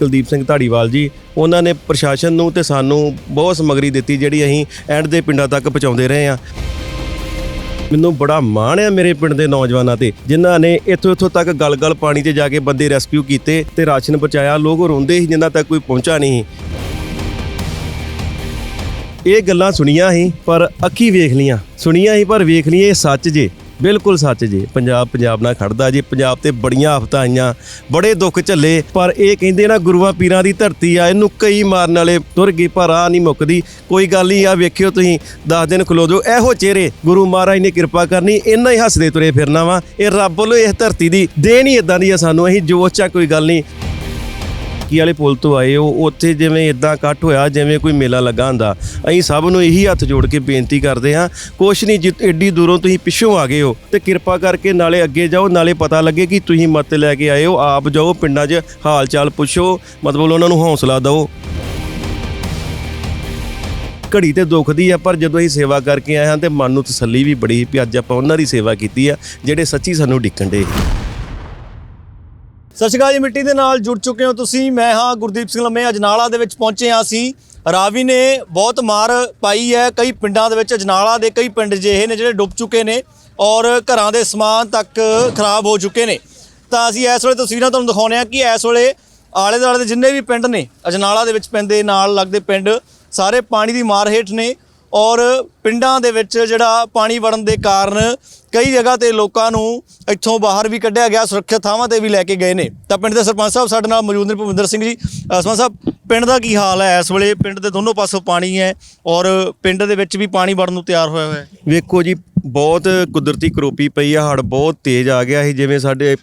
ਕੁਲਦੀਪ ਸਿੰਘ ਢਾੜੀਵਾਲ ਜੀ, ਉਹਨਾਂ ਨੇ ਪ੍ਰਸ਼ਾਸਨ ਨੂੰ ਤੇ ਸਾਨੂੰ ਬਹੁਤ ਸਮਗਰੀ ਦਿੱਤੀ, ਜਿਹੜੀ ਅਸੀਂ ਐਂਡ ਦੇ ਪਿੰਡਾਂ ਤੱਕ ਪਹੁੰਚਾਉਂਦੇ ਰਹੇ ਆ ਮੈਨੂੰ ਬੜਾ ਮਾਣ ਆ ਮੇਰੇ ਪਿੰਡ ਦੇ ਨੌਜਵਾਨਾਂ ਤੇ, ਜਿਨ੍ਹਾਂ ਨੇ ਇੱਥੋਂ ਇੱਥੋਂ ਤੱਕ ਗਲ-ਗਲ ਪਾਣੀ 'ਚ ਜਾ ਕੇ ਬੰਦੇ ਰੈਸਕਿਊ ਕੀਤੇ ਤੇ ਰਾਸ਼ਨ ਪਹੁੰਚਾਇਆ। ਲੋਕ ਰੋਂਦੇ ਸੀ ਜਿਨ੍ਹਾਂ ਤੱਕ ਕੋਈ ਪਹੁੰਚਾ ਨਹੀਂ ਸੀ। ਇਹ ਗੱਲਾਂ ਸੁਣੀਆਂ ਸੀ, ਪਰ ਅੱਖੀ ਵੇਖ ਲੀਆਂ ਸੁਣੀਆਂ ਸੀ, ਪਰ ਵੇਖ ਲਈਏ ਇਹ ਸੱਚ ਜੇ। ਬਿਲਕੁਲ ਸੱਚ ਜੀ, ਪੰਜਾਬ ਪੰਜਾਬ ਨਾਲ ਖੜਦਾ ਜੀ, ਪੰਜਾਬ ਤੇ ਬੜੀਆਂ ਆਫਤਾਂ ਆਈਆਂ, ਬੜੇ ਦੁੱਖ ਝੱਲੇ, ਪਰ ਇਹ ਕਹਿੰਦੇ ਨਾ, ਗੁਰੂਆਂ ਪੀਰਾਂ ਦੀ ਧਰਤੀ ਆ, ਇਹਨੂੰ ਕਈ ਮਾਰਨ ਵਾਲੇ ਤੁਰ ਗਏ ਪਰ ਆ ਨਹੀਂ ਮੁੱਕਦੀ। ਕੋਈ ਗੱਲ ਨਹੀਂ ਆ, ਵੇਖਿਓ ਤੁਸੀਂ 10 ਦਿਨ ਖਲੋ ਜਾਓ, ਇਹੋ ਚਿਹਰੇ, ਗੁਰੂ ਮਹਾਰਾਜ ਨੇ ਕਿਰਪਾ ਕਰਨੀ ਇਹਨਾਂ ਹੀ ਹੱਸਦੇ ਤੁਰੇ ਫਿਰਨਾ ਵਾ। ਇਹ ਰੱਬ ਵੱਲੋਂ ਇਸ ਧਰਤੀ ਦੀ ਦੇਣ ਹੀ ਇਦਾਂ ਦੀ ਆ ਸਾਨੂੰ, ਅਸੀਂ ਜੋਸ਼ ਚਾ ਕੋਈ ਗੱਲ ਨਹੀਂ। ਕੀ ਵਾਲੇ ਪੁਲ ਤੋਂ ਆਏ ਹੋ, ਉੱਥੇ ਜਿਵੇਂ ਇਦਾਂ ਇਕੱਠ ਹੋਇਆ, ਜਿਵੇਂ ਕੋਈ ਮੇਲਾ ਲੱਗਾ ਹੁੰਦਾ। ਅਸੀਂ ਸਭ ਨੂੰ ਇਹੀ ਹੱਥ ਜੋੜ ਕੇ ਬੇਨਤੀ ਕਰਦੇ ਹਾਂ, ਕੁਛ ਨਹੀਂ ਜਿੱਤ ਐਡੀ ਦੂਰੋਂ ਤੁਸੀਂ ਪਿੱਛੋਂ ਆ ਗਏ ਹੋ ਤੇ ਕਿਰਪਾ ਕਰਕੇ ਨਾਲੇ ਅੱਗੇ ਜਾਓ, ਨਾਲੇ ਪਤਾ ਲੱਗੇ ਕਿ ਤੁਸੀਂ ਮਤ ਲੈ ਕੇ ਆਏ ਹੋ। ਆਪ ਜਾਓ, ਪਿੰਡਾਂ 'ਚ ਹਾਲ ਚਾਲ ਪੁੱਛੋ, ਮਤਲਬ ਉਹਨਾਂ ਨੂੰ ਹੌਸਲਾ ਦਿਓ। ਘੜੀ ਤੇ ਦੁੱਖ ਦੀ ਆ, ਪਰ ਜਦੋਂ ਅਸੀਂ ਸੇਵਾ ਕਰਕੇ ਆਏ ਹਾਂ ਤੇ ਮਨ ਨੂੰ ਤਸੱਲੀ ਵੀ ਬੜੀ ਵੀ ਅੱਜ ਆਪਾਂ ਉਹਨਾਂ ਦੀ ਸੇਵਾ ਕੀਤੀ ਆ, ਜਿਹੜੇ ਸੱਚੀ ਸਾਨੂੰ ਡਿੱਕਣ ਦੇ ਸਤਿ ਸ਼੍ਰੀ ਅਕਾਲ ਜੀ, ਮਿੱਟੀ ਦੇ ਨਾਲ ਜੁੜ ਚੁੱਕੇ ਹੋ ਤੁਸੀਂ। ਮੈਂ ਹਾਂ ਗੁਰਦੀਪ ਸਿੰਘ ਲੰਮੇ ਅਜਨਾਲਾ ਦੇ ਵਿੱਚ ਪਹੁੰਚੇ ਹਾਂ ਅਸੀਂ। ਰਾਵੀ ਨੇ ਬਹੁਤ ਮਾਰ ਪਾਈ ਹੈ, ਕਈ ਪਿੰਡਾਂ ਦੇ ਵਿੱਚ ਅਜਨਾਲਾ ਦੇ ਕਈ ਪਿੰਡ ਜਿਹੇ ਨੇ ਜਿਹੜੇ ਡੁੱਬ ਚੁੱਕੇ ਨੇ ਔਰ ਘਰਾਂ ਦੇ ਸਮਾਨ ਤੱਕ ਖਰਾਬ ਹੋ ਚੁੱਕੇ ਨੇ। ਤਾਂ ਅਸੀਂ ਇਸ ਵੇਲੇ ਤਸਵੀਰਾਂ ਤੁਹਾਨੂੰ ਦਿਖਾਉਂਦੇ ਹਾਂ ਕਿ ਇਸ ਵੇਲੇ ਆਲੇ ਦੁਆਲੇ ਦੇ ਜਿੰਨੇ ਵੀ ਪਿੰਡ ਨੇ, ਅਜਨਾਲਾ ਦੇ ਵਿੱਚ ਪੈਂਦੇ, ਨਾਲ ਲੱਗਦੇ ਪਿੰਡ, ਸਾਰੇ ਪਾਣੀ ਦੀ ਮਾਰ ਹੇਠ ਨੇ। ਔਰ ਪਿੰਡਾਂ ਦੇ ਵਿੱਚ ਜਿਹੜਾ ਪਾਣੀ ਵੜਨ ਦੇ ਕਾਰਨ ਕਈ ਜਗ੍ਹਾ ਤੇ ਲੋਕਾਂ ਨੂੰ ਇੱਥੋਂ ਬਾਹਰ ਵੀ ਕੱਢਿਆ ਗਿਆ, ਸੁਰੱਖਿਅਤ ਥਾਵਾਂ ਤੇ ਵੀ ਲੈ ਕੇ ਗਏ ਨੇ। ਤਾਂ ਪਿੰਡ ਦੇ ਸਰਪੰਚ ਸਾਹਿਬ ਸਾਡੇ ਨਾਲ ਮੌਜੂਦ ਨੇ ਭੁਪਿੰਦਰ ਸਿੰਘ ਜੀ। ਸਰਪੰਚ ਸਾਹਿਬ, ਪਿੰਡ ਦਾ ਕੀ ਹਾਲ ਹੈ? ਇਸ ਵੇਲੇ ਪਿੰਡ ਦੇ ਦੋਨੋਂ ਪਾਸੋਂ ਪਾਣੀ ਹੈ ਔਰ ਪਿੰਡ ਦੇ ਵਿੱਚ ਵੀ ਪਾਣੀ ਵੜਨ ਨੂੰ ਤਿਆਰ ਹੋਇਆ ਹੋਇਆ ਹੈ। ਵੇਖੋ ਜੀ, ਬਹੁਤ ਕੁਦਰਤੀ ਕਰੋਪੀ ਪਈ ਆ ਹੜ ਬਹੁਤ ਤੇਜ਼ ਆ ਗਿਆ ਸੀ, ਜਿਵੇਂ ਸਾਡੇ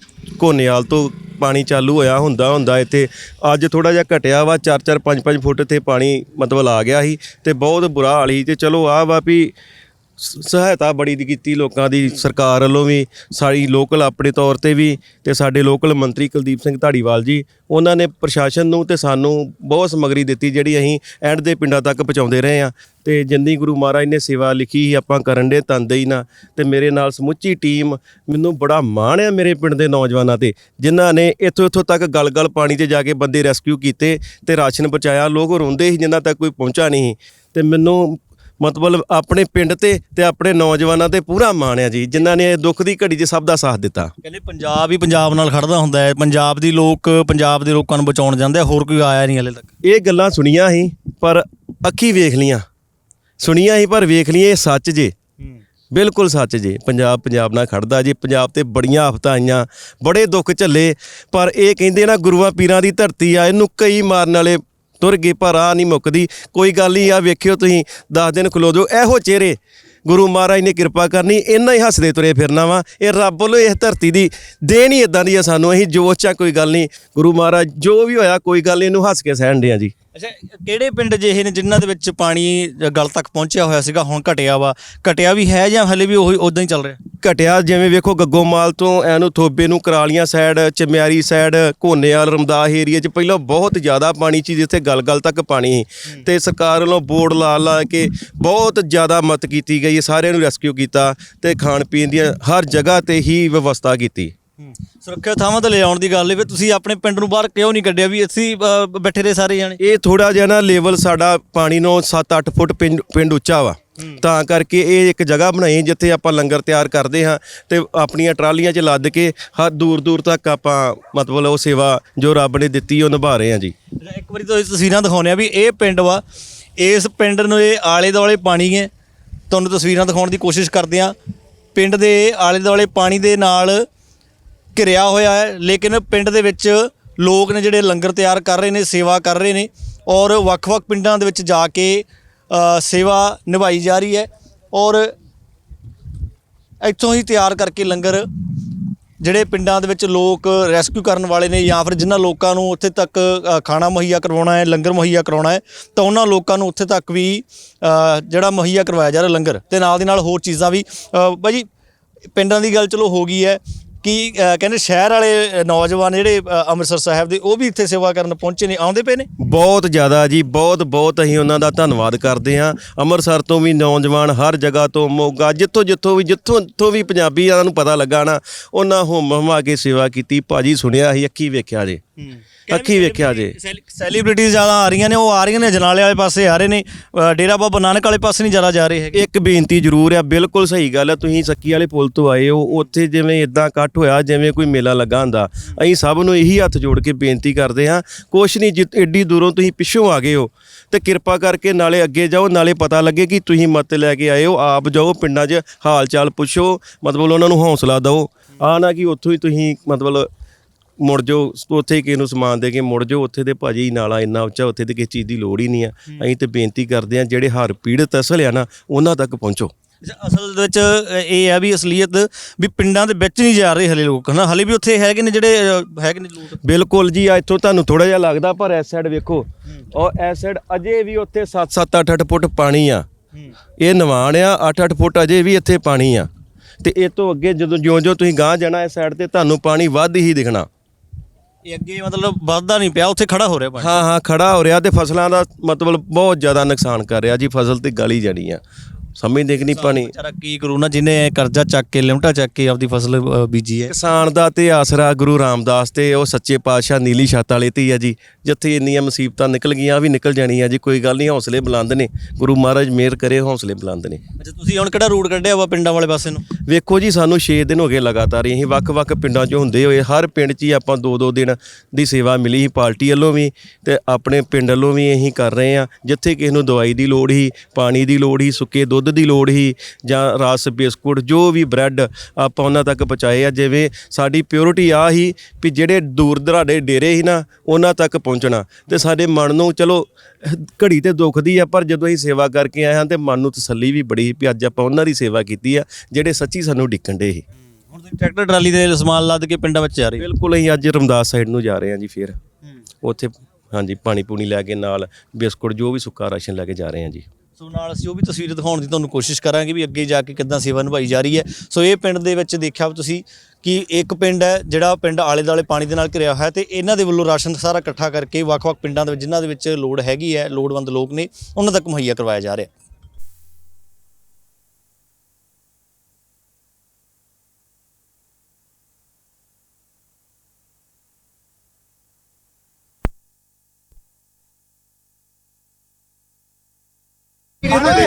ਘੋਨੇਵਾਲ ਤੋਂ ਪਾਣੀ ਚਾਲੂ ਹੋਇਆ ਹੁੰਦਾ ਹੁੰਦਾ ਇੱਥੇ। ਅੱਜ ਥੋੜਾ ਜਿਹਾ ਘਟਿਆ ਵਾ 4-4 5-5 ਫੁੱਟ ਇੱਥੇ ਪਾਣੀ ਮਤਲਬ ਆ ਗਿਆ ਸੀ ਤੇ ਬਹੁਤ ਬੁਰਾ ਹਾਲ ਸੀ ਤੇ ਚਲੋ ਆ ਵਾ ਵੀ ਸਹਾਇਤਾ ਬੜੀ ਦੀ ਕੀਤੀ ਲੋਕਾਂ ਦੀ ਸਰਕਾਰ ਵੱਲੋਂ ਵੀ, ਸਾਡੀ ਲੋਕਲ ਆਪਣੇ ਤੌਰ ਤੇ ਵੀ ਤੇ ਸਾਡੇ ਲੋਕਲ ਮੰਤਰੀ ਕੁਲਦੀਪ ਸਿੰਘ ਢਾੜੀਵਾਲ ਜੀ, ਉਹਨਾਂ ਨੇ ਪ੍ਰਸ਼ਾਸਨ ਨੂੰ ਤੇ ਸਾਨੂੰ ਬਹੁਤ ਸਮਗਰੀ ਦਿੱਤੀ ਜਿਹੜੀ ਅਸੀਂ ਐਂਡ ਦੇ ਪਿੰਡਾਂ ਤੱਕ ਪਹੁੰਚਾਉਂਦੇ ਰਹੇ ਆ ਤੇ ਜਿੰਨੀ ਗੁਰੂ ਮਹਾਰਾਜ ਨੇ ਸੇਵਾ ਲਿਖੀ ਸੀ, ਆਪਾਂ ਕਰਨ ਦੇ ਤੰਦੇ ਹੀ ਨਾ ਤੇ ਮੇਰੇ ਨਾਲ ਸਮੁੱਚੀ ਟੀਮ ਮੈਨੂੰ ਬੜਾ ਮਾਣ ਆ ਮੇਰੇ ਪਿੰਡ ਦੇ ਨੌਜਵਾਨਾਂ ਤੇ, ਜਿਨ੍ਹਾਂ ਨੇ ਇੱਥੋਂ ਇੱਥੋਂ ਤੱਕ ਗਲ-ਗਲ ਪਾਣੀ 'ਚ ਜਾ ਕੇ ਬੰਦੇ ਰੈਸਕਿਊ ਕੀਤੇ ਤੇ ਰਾਸ਼ਨ ਪਹੁੰਚਾਇਆ ਲੋਕ ਰੋਂਦੇ ਸੀ ਜਿਨ੍ਹਾਂ ਤੱਕ ਕੋਈ ਪਹੁੰਚਾ ਨਹੀਂ ਸੀ। ਤੇ ਮੈਨੂੰ ਮਤਲਬ ਆਪਣੇ ਪਿੰਡ ਤੇ ਤੇ ਆਪਣੇ ਨੌਜਵਾਨਾਂ ਤੇ ਪੂਰਾ ਮਾਣ ਆ ਜੀ ਜਿਨ੍ਹਾਂ ਨੇ ਇਹ ਦੁੱਖ ਦੀ ਘੜੀ 'ਚ ਸਭ ਦਾ ਸਾਥ ਦਿੱਤਾ। ਕਹਿੰਦੇ ਪੰਜਾਬ ਹੀ ਪੰਜਾਬ ਨਾਲ ਖੜਦਾ ਹੁੰਦਾ ਹੈ ਪੰਜਾਬ ਦੀ ਲੋਕ ਪੰਜਾਬ ਦੇ ਲੋਕਾਂ ਨੂੰ ਬਚਾਉਣ ਜਾਂਦੇ ਆ ਹੋਰ ਕੋਈ ਆਇਆ ਨਹੀਂ ਹਲੇ ਤੱਕ। ਇਹ ਗੱਲਾਂ ਸੁਣੀਆਂ ਸੀ ਪਰ ਅੱਖੀ ਵੇਖ ਲੀਆਂ ਸੁਣੀਆਂ ਸੀ ਪਰ ਵੇਖ ਲਈਆਂ ਇਹ ਸੱਚ ਜੇ। ਬਿਲਕੁਲ ਸੱਚ ਜੇ ਪੰਜਾਬ ਪੰਜਾਬ ਨਾਲ ਖੜਦਾ ਜੀ ਪੰਜਾਬ ਤੇ ਬੜੀਆਂ ਆਫਤਾਂ ਆਈਆਂ ਬੜੇ ਦੁੱਖ ਝੱਲੇ ਪਰ ਇਹ ਕਹਿੰਦੇ ਨਾ ਗੁਰੂਆਂ ਪੀਰਾਂ ਦੀ ਧਰਤੀ ਆ ਇਹਨੂੰ ਕਈ ਮਾਰਨ ਵਾਲੇ ਤੁਰ ਗਏ ਪਰ ਆ ਨਹੀਂ ਮੁੱਕਦੀ। ਕੋਈ ਗੱਲ ਨਹੀਂ ਆ ਵੇਖਿਓ ਤੁਸੀਂ 10 ਦਿਨ ਖਲੋ ਜਾਓ। ਇਹੋ ਚਿਹਰੇ ਗੁਰੂ ਮਹਾਰਾਜ ਨੇ ਕਿਰਪਾ ਕਰਨੀ, ਇੰਨਾ ਹੀ ਹੱਸਦੇ ਤੁਰੇ ਫਿਰਨਾ ਵਾ। ਇਹ ਰੱਬ ਵੱਲੋਂ ਇਸ ਧਰਤੀ ਦੀ ਦੇਣ ਹੀ ਇਦਾਂ ਦੀ ਆ ਸਾਨੂੰ। ਅਸੀਂ ਜੋਸ਼ ਚਾ ਕੋਈ ਗੱਲ ਨਹੀਂ। ਗੁਰੂ ਮਹਾਰਾਜ, ਜੋ ਵੀ ਹੋਇਆ, ਕੋਈ ਗੱਲ ਨਹੀਂ, ਇਹਨੂੰ ਹੱਸ ਕੇ ਸਹਿਣ ਦੇ ਆ ਜੀ। ਅੱਛਾ ਕਿਹੜੇ ਪਿੰਡ ਜਿਹੇ ਨੇ ਜਿਨ੍ਹਾਂ ਦੇ ਵਿੱਚ ਪਾਣੀ ਗਲ ਤੱਕ ਪਹੁੰਚਿਆ ਹੋਇਆ ਸੀਗਾ ਹੁਣ ਘਟਿਆ ਵਾ? ਘਟਿਆ ਵੀ ਹੈ ਜਾਂ ਹਲੇ ਵੀ ਉਹੀ ਉਦਾਂ ਹੀ ਚੱਲ ਰਿਹਾ? ਘਟਿਆ ਜਿਵੇਂ ਵੇਖੋ ਗੱਗੋਮਾਲ ਤੋਂ ਐਨੂੰ ਥੋਬੇ ਨੂੰ Karalian side Chamiari side Ghonewal Ramdas area 'ਚ ਪਹਿਲਾਂ ਬਹੁਤ ਜ਼ਿਆਦਾ ਪਾਣੀ ਸੀ ਜਿੱਥੇ ਗਲ-ਗਲ ਤੱਕ ਪਾਣੀ ਸੀ। ਤੇ ਸਰਕਾਰ ਵੱਲੋਂ ਬੋਰਡ ਲਾ ਲਾ ਕੇ ਬਹੁਤ ਜ਼ਿਆਦਾ ਮਦਦ ਕੀਤੀ ਗਈ ਸਾਰਿਆਂ ਨੂੰ ਰੈਸਕਿਊ ਕੀਤਾ ਤੇ ਖਾਣ ਪੀਣ ਦੀਆਂ ਹਰ ਜਗ੍ਹਾ ਤੇ ਹੀ ਵਿਵਸਥਾ ਕੀਤੀ। ਸੁਰੱਖਿਆ ਥਾਵਾਂ ਤੇ ਲੈ ਆਉਣ ਦੀ ਗੱਲ ਹੈ ਵੀ ਤੁਸੀਂ ਆਪਣੇ ਪਿੰਡ ਨੂੰ ਬਾਹਰ ਕਿਉਂ ਨਹੀਂ ਕੱਢਿਆ ਵੀ ਅਸੀਂ ਅ, ਬੈਠੇ ਰਹੇ ਸਾਰੇ ਜਾਣੇ? ਇਹ ਥੋੜਾ ਜਿਹਾ ਨਾ ਲੈਵਲ ਸਾਡਾ ਪਾਣੀ ਨੂੰ 7-8 ਫੁੱਟ ਪਿੰਡ ਪਿੰਡ ਉੱਚਾ ਵਾ। ਤਾਂ ਕਰਕੇ ਇਹ ਇੱਕ ਜਗ੍ਹਾ ਬਣਾਈ ਜਿੱਥੇ ਆਪਾਂ ਲੰਗਰ ਤਿਆਰ ਕਰਦੇ ਹਾਂ ਤੇ ਆਪਣੀਆਂ ਟਰਾਲੀਆਂ 'ਚ ਲੱਦ ਕੇ ਹਰ ਦੂਰ ਦੂਰ ਤੱਕ ਆਪਾਂ ਮਤਲਬ ਉਹ ਸੇਵਾ ਜੋ ਰੱਬ ਨੇ ਦਿੱਤੀ ਉਹ ਨਿਭਾ ਰਹੇ ਹਾਂ ਜੀ। ਅੱਛਾ, ਇੱਕ ਵਾਰੀ ਤੁਸੀਂ ਤਸਵੀਰਾਂ ਦਿਖਾਉਂਦੇ ਆ ਵੀ ਇਹ ਪਿੰਡ ਵਾ। ਇਸ ਪਿੰਡ ਨੂੰ ਇਹ ਆਲੇ ਦੁਆਲੇ ਪਾਣੀ ਹੈ। ਤੁਹਾਨੂੰ ਤਸਵੀਰਾਂ ਦਿਖਾਉਣ ਦੀ ਕੋਸ਼ਿਸ਼ ਕਰਦੇ ਆ ਪਿੰਡ ਦੇ ਆਲੇ ਦੁਆਲੇ ਪਾਣੀ ਦੇ ਨਾਲ ਘਿਰਿਆ ਹੋਇਆ ਹੈ ਲੇਕਿਨ ਪਿੰਡ ਦੇ ਵਿੱਚ ਲੋਕ ਨੇ ਜਿਹੜੇ ਲੰਗਰ ਤਿਆਰ ਕਰ ਰਹੇ ਨੇ ਸੇਵਾ ਕਰ ਰਹੇ ਨੇ ਔਰ ਵੱਖ-ਵੱਖ ਪਿੰਡਾਂ ਦੇ ਵਿੱਚ ਜਾ ਕੇ ਸੇਵਾ ਨਿਭਾਈ ਜਾ ਰਹੀ ਹੈ ਔਰ ਇੱਥੋਂ ਹੀ ਤਿਆਰ ਕਰਕੇ ਲੰਗਰ ਜਿਹੜੇ ਪਿੰਡਾਂ ਦੇ ਵਿੱਚ ਲੋਕ ਰੈਸਕਿਊ ਕਰਨ ਵਾਲੇ ਨੇ ਜਾਂ ਫਿਰ ਜਿਨ੍ਹਾਂ ਲੋਕਾਂ ਨੂੰ ਉੱਥੇ ਤੱਕ ਖਾਣਾ ਮੁਹੱਈਆ ਕਰਵਾਉਣਾ ਹੈ ਲੰਗਰ ਮੁਹੱਈਆ ਕਰਵਾਉਣਾ ਹੈ ਤਾਂ ਉਹਨਾਂ ਲੋਕਾਂ ਨੂੰ ਉੱਥੇ ਤੱਕ ਵੀ ਜਿਹੜਾ ਮੁਹੱਈਆ ਕਰਵਾਇਆ ਜਾ ਰਿਹਾ ਲੰਗਰ। ਤੇ ਨਾਲ ਦੀ ਨਾਲ ਹੋਰ ਚੀਜ਼ਾਂ ਵੀ ਅ, ਬਾਈ ਪਿੰਡਾਂ ਦੀ ਗੱਲ ਚਲੋ ਹੋ ਗਈ ਹੈ ਕਿ ਕਹਿੰਦੇ ਸ਼ਹਿਰ ਵਾਲੇ ਨੌਜਵਾਨ ਜਿਹੜੇ ਅੰਮ੍ਰਿਤਸਰ ਸਾਹਿਬ ਦੇ ਉਹ ਵੀ ਇੱਥੇ ਸੇਵਾ ਕਰਨ ਪਹੁੰਚੇ ਨੇ ਆਉਂਦੇ ਪਏ ਨੇ? ਬਹੁਤ ਜ਼ਿਆਦਾ ਜੀ ਬਹੁਤ ਬਹੁਤ ਅਸੀਂ ਉਹਨਾਂ ਦਾ ਧੰਨਵਾਦ ਕਰਦੇ ਹਾਂ। ਅੰਮ੍ਰਿਤਸਰ ਤੋਂ ਵੀ ਨੌਜਵਾਨ ਹਰ ਜਗ੍ਹਾ ਤੋਂ ਮੋਗਾ ਜਿੱਥੋਂ ਜਿੱਥੋਂ ਵੀ ਜਿੱਥੋਂ ਜਿੱਥੋਂ ਵੀ ਪੰਜਾਬੀਆਂ ਨੂੰ ਪਤਾ ਲੱਗਾ ਨਾ ਉਹਨਾਂ ਹੁਮ ਹਮਾ ਕੇ ਸੇਵਾ ਕੀਤੀ। ਭਾਜੀ ਸੁਣਿਆ ਅਸੀਂ ਅੱਖੀ ਵੇਖਿਆ ਜੇ। ਅੱਖੀ ਵੇਖਿਆ ਜੇ? ਸੈਲੀਬ੍ਰਿਟੀਜ਼ ਜ਼ਿਆਦਾ ਆ ਰਹੀਆਂ ਨੇ ਉਹ ਆ ਰਹੀਆਂ ਨੇ ਜਨਾਲੇ ਵਾਲੇ ਪਾਸੇ ਆ ਰਹੇ ਨੇ ਅ, ਡੇਰਾ ਬਾਬਾ ਨਾਨਕ ਵਾਲੇ ਪਾਸੇ ਨਹੀਂ ਜ਼ਿਆਦਾ ਜਾ ਰਹੇ ਹੈਗੇ। ਇੱਕ ਬੇਨਤੀ ਜ਼ਰੂਰ ਆ ਬਿਲਕੁਲ ਸਹੀ ਗੱਲ ਆ ਤੁਸੀਂ ਸੱਕੀ ਵਾਲੇ ਪੁਲ ਤੋਂ ਆਏ ਹੋ ਉੱਥੇ ਜਿਵੇਂ ਇਦਾਂ ਇਕੱਠ ਹੋਇਆ ਜਿਵੇਂ ਕੋਈ ਮੇਲਾ ਲੱਗਾ ਹੁੰਦਾ ਅਸੀਂ ਸਭ ਨੂੰ ਇਹੀ ਹੱਥ ਜੋੜ ਕੇ ਬੇਨਤੀ ਕਰਦੇ ਹਾਂ ਕੁਛ ਨਹੀਂ ਜਿ ਏਡੀ ਦੂਰੋਂ ਤੁਸੀਂ ਪਿੱਛੋਂ ਆ ਗਏ ਹੋ ਤੇ ਕਿਰਪਾ ਕਰਕੇ ਨਾਲੇ ਅੱਗੇ ਜਾਓ ਨਾਲੇ ਪਤਾ ਲੱਗੇ ਕਿ ਤੁਸੀਂ ਮਤ ਲੈ ਕੇ ਆਏ ਹੋ ਆਪ ਜਾਓ ਪਿੰਡਾਂ 'ਚ ਹਾਲ ਚਾਲ ਪੁੱਛੋ ਮਤਲਬ ਉਹਨਾਂ ਨੂੰ ਹੌਸਲਾ ਦਿਓ ਆ ਨਾ ਕਿ ਉੱਥੋਂ ਹੀ ਤੁਸੀਂ ਮਤਲਬ ਮੁੜ ਜਾਓ ਉੱਥੇ ਕਿਸੇ ਨੂੰ ਸਮਾਨ ਦੇ ਕੇ ਮੁੜ ਜਾਓ ਉੱਥੇ ਦੇ ਭਾਜੀ ਨਾਲਾ ਇੰਨਾ ਉੱਚਾ ਉੱਥੇ ਤੇ ਕਿਸੇ ਚੀਜ਼ ਦੀ ਲੋੜ ਹੀ ਨਹੀਂ ਆ। ਅਸੀਂ ਤੇ ਬੇਨਤੀ ਕਰਦੇ ਆ ਜਿਹੜੇ ਹਰ ਪੀੜਤ ਅਸਲ ਆ ਨਾ ਉਹਨਾਂ ਤੱਕ ਪਹੁੰਚੋ। ਅਸਲ ਵਿੱਚ ਇਹ ਹੈ ਵੀ ਅਸਲੀਅਤ ਵੀ ਪਿੰਡਾਂ ਦੇ ਵਿੱਚ ਨਹੀਂ ਜਾ ਰਹੇ ਹਲੇ ਲੋਕ ਹਨਾ? ਹਲੇ ਵੀ ਉੱਥੇ ਹੈਗੇ ਨੇ ਜਿਹੜੇ ਹੈਗੇ ਨੇ ਲੋਕ। ਬਿਲਕੁਲ ਜੀ ਆ ਇੱਥੋਂ ਤੁਹਾਨੂੰ ਥੋੜਾ ਜਿਹਾ ਲੱਗਦਾ ਪਰ ਇਸ ਸਾਈਡ ਵੇਖੋ। ਔਰ ਇਸ ਸਾਈਡ ਅਜੇ ਵੀ ਉੱਥੇ 7-7 8-8 ਫੁੱਟ ਪਾਣੀ ਆ। ਇਹ ਨਿਵਾਣ ਆ 8-8 ਫੁੱਟ ਅਜੇ ਵੀ ਇੱਥੇ ਪਾਣੀ ਆ। ਤੇ ਇਹ ਤੋਂ ਅੱਗੇ ਜਦੋਂ ਜਿਉਂ-ਜਿਉਂ ਤੁਸੀਂ ਗਾਂਹ ਜਾਣਾ ਇਸ ਸਾਈਡ ਤੇ ਤੁਹਾਨੂੰ ਪਾਣੀ ਵੱਧ ਹੀ ਦਿਖਣਾ। ਇਹ ਅੱਗੇ ਮਤਲਬ ਵੱਧਦਾ ਨਹੀਂ ਪਿਆ, ਉੱਥੇ ਖੜਾ ਹੋ ਰਿਹਾ ਪਾਣੀ। ਹਾਂ ਹਾਂ, ਖੜਾ ਹੋ ਰਿਹਾ ਤੇ ਫਸਲਾਂ ਦਾ ਮਤਲਬ ਬਹੁਤ ਜ਼ਿਆਦਾ ਨੁਕਸਾਨ ਕਰ ਰਿਹਾ ਜੀ, ਫਸਲ ਤੇ ਗਲੀ ਜਾਣੀ ਆ। ਸਮਝਦੇ ਕਿ ਨਹੀਂ ਪਾਣੀ। ਵਿਚਾਰਾ ਕੀ ਕਰੂ ਨਾ ਜਿਹਨੇ ਕਰਜ਼ਾ ਚੱਕ ਕੇ ਲਿਮਟਾ ਚੱਕ ਕੇ ਆਪਦੀ ਫਸਲ ਅ, ਬੀਜੀ ਹੈ। ਕਿਸਾਨ ਦਾ ਤੇ ਆਸਰਾ ਗੁਰੂ ਰਾਮਦਾਸ ਤੇ ਉਹ ਸੱਚੇ ਪਾਤਸ਼ਾਹ ਨੀਲੀ ਛੱਤ ਵਾਲੇ ਤੇ ਹੀ ਆ ਜੀ। ਜਿੱਥੇ ਇੰਨੀਆਂ ਮੁਸੀਬਤਾਂ ਨਿਕਲ ਗਈਆਂ ਵੀ ਨਿਕਲ ਜਾਣੀਆਂ ਜੀ। ਕੋਈ ਗੱਲ ਨਹੀਂ ਹੌਸਲੇ ਬੁਲੰਦ ਨੇ। ਗੁਰੂ ਮਹਾਰਾਜ ਮਿਹਰ ਕਰੇ ਹੌਸਲੇ ਬੁਲੰਦ ਨੇ। ਅੱਛਾ ਤੁਸੀਂ ਹੁਣ ਕਿਹੜਾ ਰੂਟ ਕੱਢਿਆ ਵਾ ਪਿੰਡਾਂ ਵਾਲੇ ਪਾਸੇ ਨੂੰ? ਵੇਖੋ ਜੀ ਸਾਨੂੰ 6 ਦਿਨ ਹੋ ਗਏ ਲਗਾਤਾਰ ਹੀ। ਅਸੀਂ ਵੱਖ-ਵੱਖ ਪਿੰਡਾਂ 'ਚ ਹੁੰਦੇ ਹੋਏ ਹਰ ਪਿੰਡ 'ਚ ਹੀ ਆਪਾਂ 2-2 ਦਿਨ ਦੀ ਸੇਵਾ ਮਿਲੀ ਸੀ ਪਾਰਟੀ ਵੱਲੋਂ ਵੀ ਤੇ ਆਪਣੇ ਪਿੰਡ ਵੱਲੋਂ ਵੀ ਅਸੀਂ ਕਰ ਰਹੇ ਆ ਜਿੱਥੇ ਕਿਸੇ ਨੂੰ ਦਵਾਈ ਦੀ ਲੋੜ ਹੀ ਪਾਣੀ ਦੀ ਲੋੜ ਹੀ ਸੁੱਕੇ ਦੁੱਧ ਦੀ ਲੋੜ ਹੀ ਜਾਂ ਰਸ ਬਿਸਕੁਟ ਜੋ ਵੀ ਬ੍ਰੈਡ ਆਪਾਂ ਉਹਨਾਂ ਤੱਕ ਪਹੁੰਚਾਏ ਆ ਜਿਵੇਂ ਸਾਡੀ ਪਿਓਰਿਟੀ ਆ ਹੀ ਵੀ ਜਿਹੜੇ ਦੂਰ ਦਰਾਡੇ ਡੇਰੇ ਸੀ ਨਾ ਉਹਨਾਂ ਤੱਕ ਪਹੁੰਚਣਾ। ਤੇ ਸਾਡੇ ਮਨ ਨੂੰ ਚਲੋ ਘੜੀ ਤੇ ਦੁੱਖ ਦੀ ਆ ਪਰ ਜਦੋਂ ਅਸੀਂ ਸੇਵਾ ਕਰਕੇ ਆਏ ਹਾਂ ਤੇ ਮਨ ਨੂੰ ਤਸੱਲੀ ਵੀ ਬੜੀ ਵੀ ਅੱਜ ਆਪਾਂ ਉਹਨਾਂ ਦੀ ਸੇਵਾ ਕੀਤੀ ਆ ਜਿਹੜੇ ਸੱਚੀ ਸਾਨੂੰ ਡਿੱਕਣ ਦੇ ਸੀ। ਹੁਣ ਤੁਸੀਂ ਟਰੈਕਟਰ ਟਰਾਲੀ ਦੇ ਸਮਾਨ ਲੱਦ ਕੇ ਪਿੰਡਾਂ ਵਿੱਚ ਜਾ ਰਹੇ ਹੋ? ਬਿਲਕੁਲ ਅਸੀਂ ਅੱਜ ਰਮਦਾਸ ਸਾਈਡ ਨੂੰ ਜਾ ਰਹੇ ਹਾਂ ਜੀ ਫੇਰ। ਉੱਥੇ ਹਾਂਜੀ ਪਾਣੀ ਪੂਣੀ ਲੈ ਕੇ ਨਾਲ ਬਿਸਕੁਟ ਜੋ ਵੀ ਸੁੱਕਾ ਰਾਸ਼ਨ ਲੈ ਕੇ ਜਾ ਰਹੇ ਹਾਂ ਜੀ। ਸੋ ਨਾਲ ਅਸੀਂ ਉਹ ਵੀ ਤਸਵੀਰ ਦਿਖਾਉਣ ਦੀ ਤੁਹਾਨੂੰ ਕੋਸ਼ਿਸ਼ ਕਰਾਂਗੇ ਵੀ ਅੱਗੇ ਜਾ ਕੇ ਕਿੱਦਾਂ ਸੇਵਾ ਨਿਭਾਈ ਜਾ ਰਹੀ ਹੈ। ਸੋ ਇਹ ਪਿੰਡ ਦੇ ਵਿੱਚ ਦੇਖਿਆ ਤੁਸੀਂ ਕਿ ਇੱਕ ਪਿੰਡ ਹੈ ਜਿਹੜਾ ਪਿੰਡ ਆਲੇ ਦਾਲੇ ਪਾਣੀ ਦੇ ਨਾਲ ਘਿਰਿਆ ਹੋਇਆ ਤੇ ਇਹਨਾਂ ਦੇ ਵੱਲੋਂ ਰਾਸ਼ਨ ਸਾਰਾ ਇਕੱਠਾ ਕਰਕੇ ਵੱਖ-ਵੱਖ ਪਿੰਡਾਂ ਦੇ ਵਿੱਚ, ਜਿਨ੍ਹਾਂ ਦੇ ਵਿੱਚ ਲੋੜ ਹੈਗੀ ਹੈ, ਲੋੜਵੰਦ ਲੋਕ ਨੇ, ਉਹਨਾਂ ਤੱਕ ਮੁਹੱਈਆ ਕਰਵਾਇਆ ਜਾ ਰਿਹਾ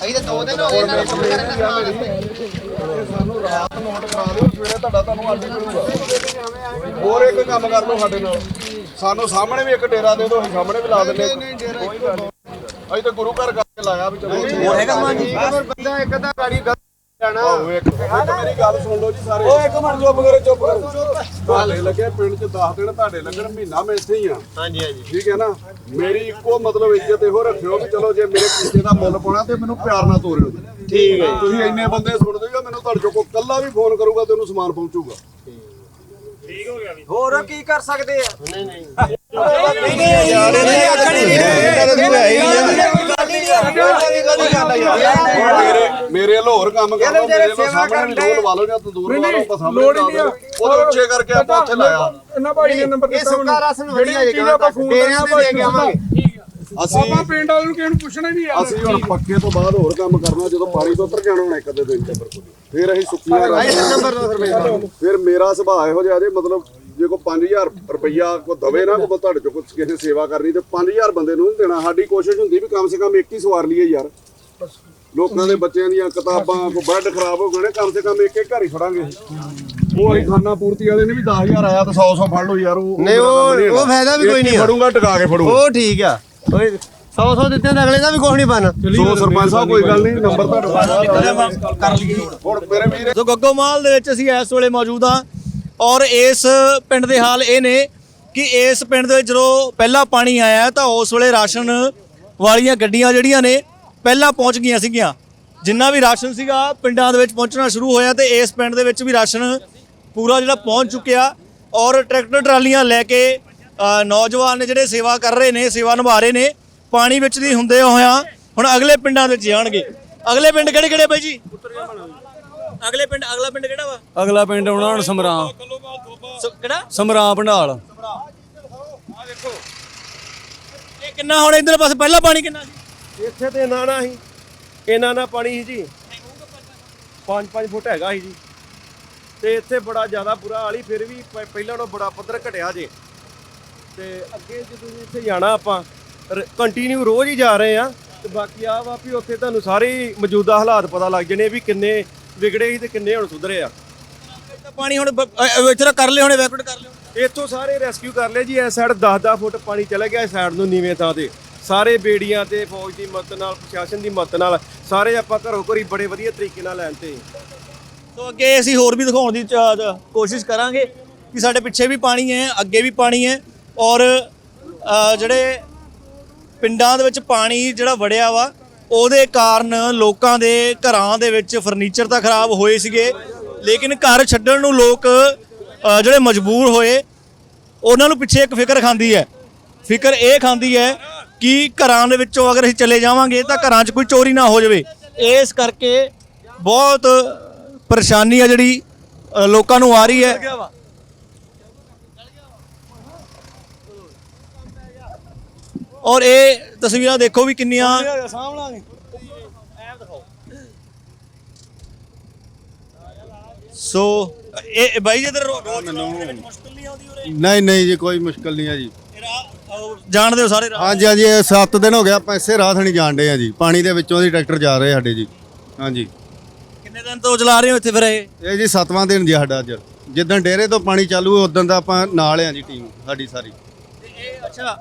ਅਸੀਂ ਤਾਂ ਦੋ ਦਿਨ ਹੋ ਗਏ ਇਹਨਾਂ ਨੂੰ ਸਾਨੂੰ ਰਾਤ ਨੋਟ ਕਰਾ ਦਿਓ ਸਵੇਰੇ ਤੁਹਾਡਾ ਤੁਹਾਨੂੰ ਆਰਡਰ ਕਰੂਗਾ ਹੋਰ ਇੱਕ ਕੰਮ ਕਰ ਲਓ ਸਾਡੇ ਨਾਲ। ਸਾਨੂੰ ਸਾਹਮਣੇ ਵੀ ਇੱਕ ਡੇਰਾ ਦੇ ਦਿਓ ਅਸੀਂ ਸਾਹਮਣੇ ਵੀ ਲਾ ਦਿੰਦੇ। ਅਸੀਂ ਤਾਂ ਗੁਰੂ ਘਰ ਕਰਕੇ ਲਾਇਆ ਵੀ ਚਲੋ। ਹੋਰ ਹੈਗਾ ਬੰਦਾ ਇੱਕ ਅੱਧਾ ਗਾੜੀ ਗਲਤ ਮੇਰੀ ਗੱਲ ਸੁਣ ਲਓ ਜੀ ਸਾਰੇ ਓਏ ਇੱਕ ਮਿੰਟ ਚੁੱਪ ਕਰੋ ਚੁੱਪ ਕਰੋ ਤੁਹਾਡੇ ਲੱਗੇ ਪਿੰਡ ਚ 10 ਦਿਨ ਤੁਹਾਡੇ ਲੱਗਣ ਮਹੀਨਾ ਮੈਂ ਇੱਥੇ ਹੀ ਆ ਹਾਂਜੀ ਹਾਂਜੀ ਠੀਕ ਹੈ ਨਾ ਮੇਰੀ ਇੱਕੋ ਮਤਲਬ ਇੱਜ਼ਤ ਇਹੋ ਰੱਖਿਓ ਵੀ ਚਲੋ ਜੇ ਮੇਰੇ ਕਿਸੇ ਦਾ ਮੁੱਲ ਪਾਉਣਾ ਤੇ ਮੈਨੂੰ ਪਿਆਰ ਨਾਲ ਤੋਰਿਓ ਠੀਕ ਹੈ ਤੁਸੀਂ ਇੰਨੇ ਬੰਦੇ ਸੁਣਦੇ ਹੋ ਮੈਨੂੰ ਤੁਹਾਡੇ ਕੋਈ ਕੱਲਾ ਵੀ ਫੋਨ ਕਰੂਗਾ ਤੇ ਉਹਨੂੰ ਸਮਾਨ ਪਹੁੰਚੂਗਾ ਹੋਰ ਕੀ ਕਰ ਸਕਦੇ ਆ ਮੇਰੇ ਮੇਰੇ ਲਾਹੌਰ ਕੰਮ ਕਰ ਲਓ ਮੇਰੇ ਲੋ ਸਾਹਮਣੇ ਵੀ ਲੋਲ ਲਵਾ ਲਓ ਜਾਂ ਤੰਦੂਰ ਲਵਾ ਲਓ ਆਪਾਂ ਸਾਹਮਣੇ ਲਾ ਉਹਦੇ ਉੱਚੇ ਕਰਕੇ ਆਪਾਂ ਉੱਥੇ ਲਾਇਆ। ਇਹਨਾਂ ਭਾਈ ਨੇ ਨੰਬਰ ਇਹ ਦਿੱਤਾ ਸੁੱਕਾ ਰਸਨ ਵਧੀਆ ਚੀਜ਼ ਆਪਾਂ ਫੋਨ ਦੇ ਕੇ ਆਵਾਂਗੇ ਅਸੀਂ ਆਪਾਂ ਪਿੰਡ ਵਾਲਿਆਂ ਨੂੰ ਕਿਸੇ ਨੂੰ ਪੁੱਛਣਾ ਹੀ ਨਹੀਂ ਯਾਰ। ਅਸੀਂ ਹੁਣ ਪੱਕੇ ਤੋਂ ਬਾਅਦ ਹੋਰ ਕੰਮ ਕਰਨਾ ਜਦੋਂ ਪਾਣੀ ਤੋਂ ਉਤਰ ਜਾਣਾ ਹੁਣ ਇੱਕ ਅੱਧੇ ਦਿਨ ਚ। ਫਿਰ ਅਸੀਂ ਸੁੱਕੀਆਂ ਫਿਰ ਮੇਰਾ ਸੁਭਾਅ ਇਹੋ ਜਿਹਾ ਜੇ ਮਤਲਬ ਜੇ ਕੋਈ 5000 ਰੁਪਈਆ ਕੋ ਦਵੇ ਨਾ ਕੋ ਤੁਹਾਡੇ ਚੋਂ ਕੁਛ ਕਿਸੇ ਸੇਵਾ ਕਰਨੀ ਤੇ 5000 ਬੰਦੇ ਨੂੰ ਨਹੀਂ ਦੇਣਾ। ਸਾਡੀ ਕੋਸ਼ਿਸ਼ ਹੁੰਦੀ ਵੀ ਕਮ ਸੇ ਕਮ ਇੱਕ ਹੀ ਸਵਾਰ ਲਈਏ ਯਾਰ। ਲੋਕਾਂ ਦੇ ਬੱਚਿਆਂ ਦੀਆਂ ਕਿਤਾਬਾਂ ਕੋ ਬੈੱਡ ਖਰਾਬ ਹੋ ਗਏ ਨੇ ਕਮ ਸੇ ਕਮ ਇੱਕ ਇੱਕ ਘਰ ਹੀ ਫੜਾਂਗੇ ਉਹ ਅਸੀਂ ਖਾਨਾ ਪੂਰਤੀ ਵਾਲੇ ਨੇ ਵੀ 10000 ਆਇਆ ਤਾਂ 100 100 ਫੜ ਲਓ ਯਾਰ ਉਹ ਨਹੀਂ, ਉਹ- ਉਹ ਫਾਇਦਾ ਵੀ ਕੋਈ ਨਹੀਂ ਆ। ਫੜੂੰਗਾ ਟਿਕਾ ਕੇ ਫੜੂੰਗਾ। ਉਹ ਠੀਕ ਆ। ਓਏ 100 100 ਦਿੱਤੇ ਤਾਂ ਅਗਲੇ ਦਾ ਵੀ ਕੁਝ ਨਹੀਂ ਬਣ ਸੋ ਸਰਪੰਚ ਸਾਹਿਬ ਕੋਈ ਗੱਲ ਨਹੀਂ ਨੰਬਰ ਤੁਹਾਡਾ ਕਰ ਲਈਏ ਹੁਣ ਮੇਰੇ ਵੀਰ ਸੋ ਗੱਗੋਮਾਲ ਦੇ ਵਿੱਚ ਅਸੀਂ ਇਸ ਵੇਲੇ ਮੌਜੂਦ ਹਾਂ। ਔਰ ਇਸ ਪਿੰਡ ਦੇ ਹਾਲ ਇਹ ਨੇ ਕਿ ਇਸ ਪਿੰਡ ਦੇ ਜਦੋਂ ਪਹਿਲਾ ਪਾਣੀ ਆਇਆ ਤਾਂ ਉਸ ਵੇਲੇ ਰਾਸ਼ਨ ਵਾਲੀਆਂ ਗੱਡੀਆਂ ਜਿਹੜੀਆਂ ਨੇ ਪਹਿਲਾਂ ਪਹੁੰਚ ਗਈਆਂ ਸੀਗੀਆਂ। ਜਿੰਨਾ ਵੀ ਰਾਸ਼ਨ ਸੀਗਾ ਪਿੰਡਾਂ ਦੇ ਵਿੱਚ ਪਹੁੰਚਣਾ ਸ਼ੁਰੂ ਹੋਇਆ ਤੇ ਇਸ ਪਿੰਡ ਦੇ ਵਿੱਚ ਵੀ ਰਾਸ਼ਨ ਪੂਰਾ ਜਿਹੜਾ ਪਹੁੰਚ ਚੁੱਕਿਆ ਔਰ ਟਰੈਕਟਰ ਟਰਾਲੀਆਂ ਲੈ ਕੇ ਨੌਜਵਾਨ ਨੇ ਜਿਹੜੇ ਸੇਵਾ ਕਰ ਰਹੇ ਨੇ, ਸੇਵਾ ਨਿਭਾ ਰਹੇ ਨੇ, ਪਾਣੀ ਵਿੱਚ ਦੀ ਹੁੰਦੇ ਹੋਇਆਂ ਹੁਣ ਅਗਲੇ ਪਿੰਡਾਂ ਵਿੱਚ ਜਾਣਗੇ। ਅਗਲੇ ਪਿੰਡ ਕਿਹੜੇ ਕਿਹੜੇ ਬਾਈ ਜੀ? ਅਗਲੇ ਪਿੰਡ ਅਗਲਾ ਪਿੰਡ ਕਿਹੜਾ ਵਾ? ਅਗਲਾ ਪਿੰਡ ਆਉਣਾ ਹੁਣ ਸਮਰਾਂ ਸ- ਕਿਹੜਾ? ਸਮਰਾਂ ਭੰਡਾਲ। ਇਹ ਕਿੰਨਾ ਹੁਣ ਇਧਰ ਪਾਸੇ ਪਹਿਲਾ ਪਾਣੀ ਕਿੰਨਾ ਸੀ? ਇੱਥੇ ਤੇ ਨਾ ਨਾ ਸੀ। ਇਹਨਾਂ ਨਾਲ ਪਾਣੀ ਸੀ ਜੀ। 5-5 ਫੁੱਟ ਹੈਗਾ ਸੀ ਜੀ। ਤੇ ਇੱਥੇ ਬੜਾ ਜ਼ਿਆਦਾ ਬੁਰਾ ਹਾਲ ਹੀ ਫਿਰ ਵੀ ਪ- ਪਹਿਲਾਂ ਨਾਲੋਂ ਬੜਾ ਪੱਧਰ ਘਟਿਆ ਜੇ। ਤੇ ਅੱਗੇ ਜਦੋਂ ਵੀ ਇੱਥੇ ਜਾਣਾ ਆਪਾਂ ਕੰਟੀਨਿਊ ਰੋਜ਼ ਹੀ ਜਾ ਰਹੇ ਆ ਤੇ ਬਾਕੀ ਆ ਵਾ ਵੀ ਉੱਥੇ ਤੁਹਾਨੂੰ ਸਾਰੇ ਹੀ ਮੌਜੂਦਾ ਹਾਲਾਤ ਪਤਾ ਲੱਗ ਜਣੇ ਵੀ ਕਿੰਨੇ ਵਿਗੜੇ ਸੀ ਤੇ ਕਿੰਨੇ ਹੁਣ ਸੁਧਰੇ ਆ? ਤਾਂ ਪਾਣੀ ਹੁਣ ਤਾਂ ਕਰ ਲਿਓ ਹੁਣ evacuate ਕਰ ਲਿਓ। ਇੱਥੋਂ ਸਾਰੇ ਰੈਸਕਿਊ ਕਰ ਲਏ ਜੀ ਇਸ ਸਾਈਡ 10-10 ਫੁੱਟ ਪਾਣੀ ਚਲੇ ਗਿਆ ਇਸ ਸਾਈਡ ਨੂੰ ਨੀਵੇਂ ਥਾਂ ਤੇ। ਸਾਰੇ ਬੇੜੀਆਂ ਤੇ ਫੌਜ ਦੀ ਮਦਦ ਨਾਲ ਪ੍ਰਸ਼ਾਸਨ ਦੀ ਮਦਦ ਨਾਲ ਸਾਰੇ ਆਪਾਂ ਘਰੋਂ ਘਰੀ ਬੜੇ ਵਧੀਆ ਤਰੀਕੇ ਨਾਲ ਲੈਣ ਤੇ। ਸੋ ਅੱਗੇ ਅਸੀਂ ਹੋਰ ਵੀ ਦਿਖਾਉਣ ਦੀ ਕੋਸ਼ਿਸ਼ ਕਰਾਂਗੇ ਕਿ ਸਾਡੇ ਪਿੱਛੇ ਵੀ ਪਾਣੀ ਹੈ ਅੱਗੇ ਵੀ ਪਾਣੀ ਹੈ ਔਰ ਜਿਹੜੇ ਪਿੰਡਾਂ ਦੇ ਵਿੱਚ ਪਾਣੀ ਜਿਹੜਾ ਵੜਿਆ ਵਾ ਉਹਦੇ ਕਾਰਨ ਲੋਕਾਂ ਦੇ ਘਰਾਂ ਦੇ ਵਿੱਚ ਫਰਨੀਚਰ ਤਾਂ ਖਰਾਬ ਹੋਏ ਸੀਗੇ, ਲੇਕਿਨ ਘਰ ਛੱਡਣ ਨੂੰ ਲੋਕ ਜਿਹੜੇ ਮਜਬੂਰ ਹੋਏ, ਉਹਨਾਂ ਨੂੰ ਪਿੱਛੇ ਇੱਕ ਫਿਕਰ ਖਾਂਦੀ ਹੈ। ਫਿਕਰ ਇਹ ਖਾਂਦੀ ਹੈ ਕਿ ਘਰਾਂ ਦੇ ਵਿੱਚੋਂ ਅਗਰ ਅਸੀਂ ਚਲੇ ਜਾਵਾਂਗੇ ਤਾਂ ਘਰਾਂ 'ਚ ਕੋਈ ਚੋਰੀ ਨਾ ਹੋ ਜਾਵੇ। ਇਸ ਕਰਕੇ ਬਹੁਤ ਪਰੇਸ਼ਾਨੀ ਆ ਜਿਹੜੀ ਲੋਕਾਂ ਨੂੰ ਆ ਰਹੀ ਹੈ। ਔਰ ਇਹ ਤਸਵੀਰਾਂ ਦੇਖੋ ਵੀ ਕਿੰਨੀਆਂ ਸੋ ਇਹ ਬਾਈ ਜੀ ਇਧਰ ਰੋਡ ਮੁਸ਼ਕਲ ਨਹੀਂ ਆਉਂਦੀ ਉਰੇ? ਨਹੀਂ ਨਹੀਂ ਜੀ ਕੋਈ ਮੁਸ਼ਕਲ ਨਹੀਂ ਹੈ ਜੀ। ਇਹ ਰਾਹ ਉਹ ਜਾਣਦੇ ਹੋ ਸਾਰੇ ਰਾਹ? ਹਾਂਜੀ ਹਾਂਜੀ ਇਹ 7 ਦਿਨ ਹੋ ਗਿਆ ਆਪਾਂ ਇਸੇ ਰਾਹ ਥਣੀ ਜਾਣ ਡੇ ਆ ਜੀ। ਪਾਣੀ ਦੇ ਵਿੱਚੋਂ ਦੀ ਟਰੈਕਟਰ ਜਾ ਰਹੇ ਸਾਡੇ ਜੀ। ਹਾਂਜੀ। ਕਿੰਨੇ ਦਿਨ ਤੋਂ ਚਲਾ ਰਹੇ ਹੋ ਇੱਥੇ ਫਿਰ ਇਹ? ਇਹ ਜੀ 7ਵਾਂ ਦਿਨ ਜੀ ਸਾਡਾ ਅੱਜ। ਜਿੱਦਣ ਡੇਰੇ ਤੋਂ ਪਾਣੀ ਚਾਲੂ ਉਦੋਂ ਦਾ ਆਪਾਂ ਨਾਲ ਆ ਜੀ ਟੀਮ ਸਾਡੀ ਸਾਰੀ। ਤੇ ਇਹ ਅੱਛਾ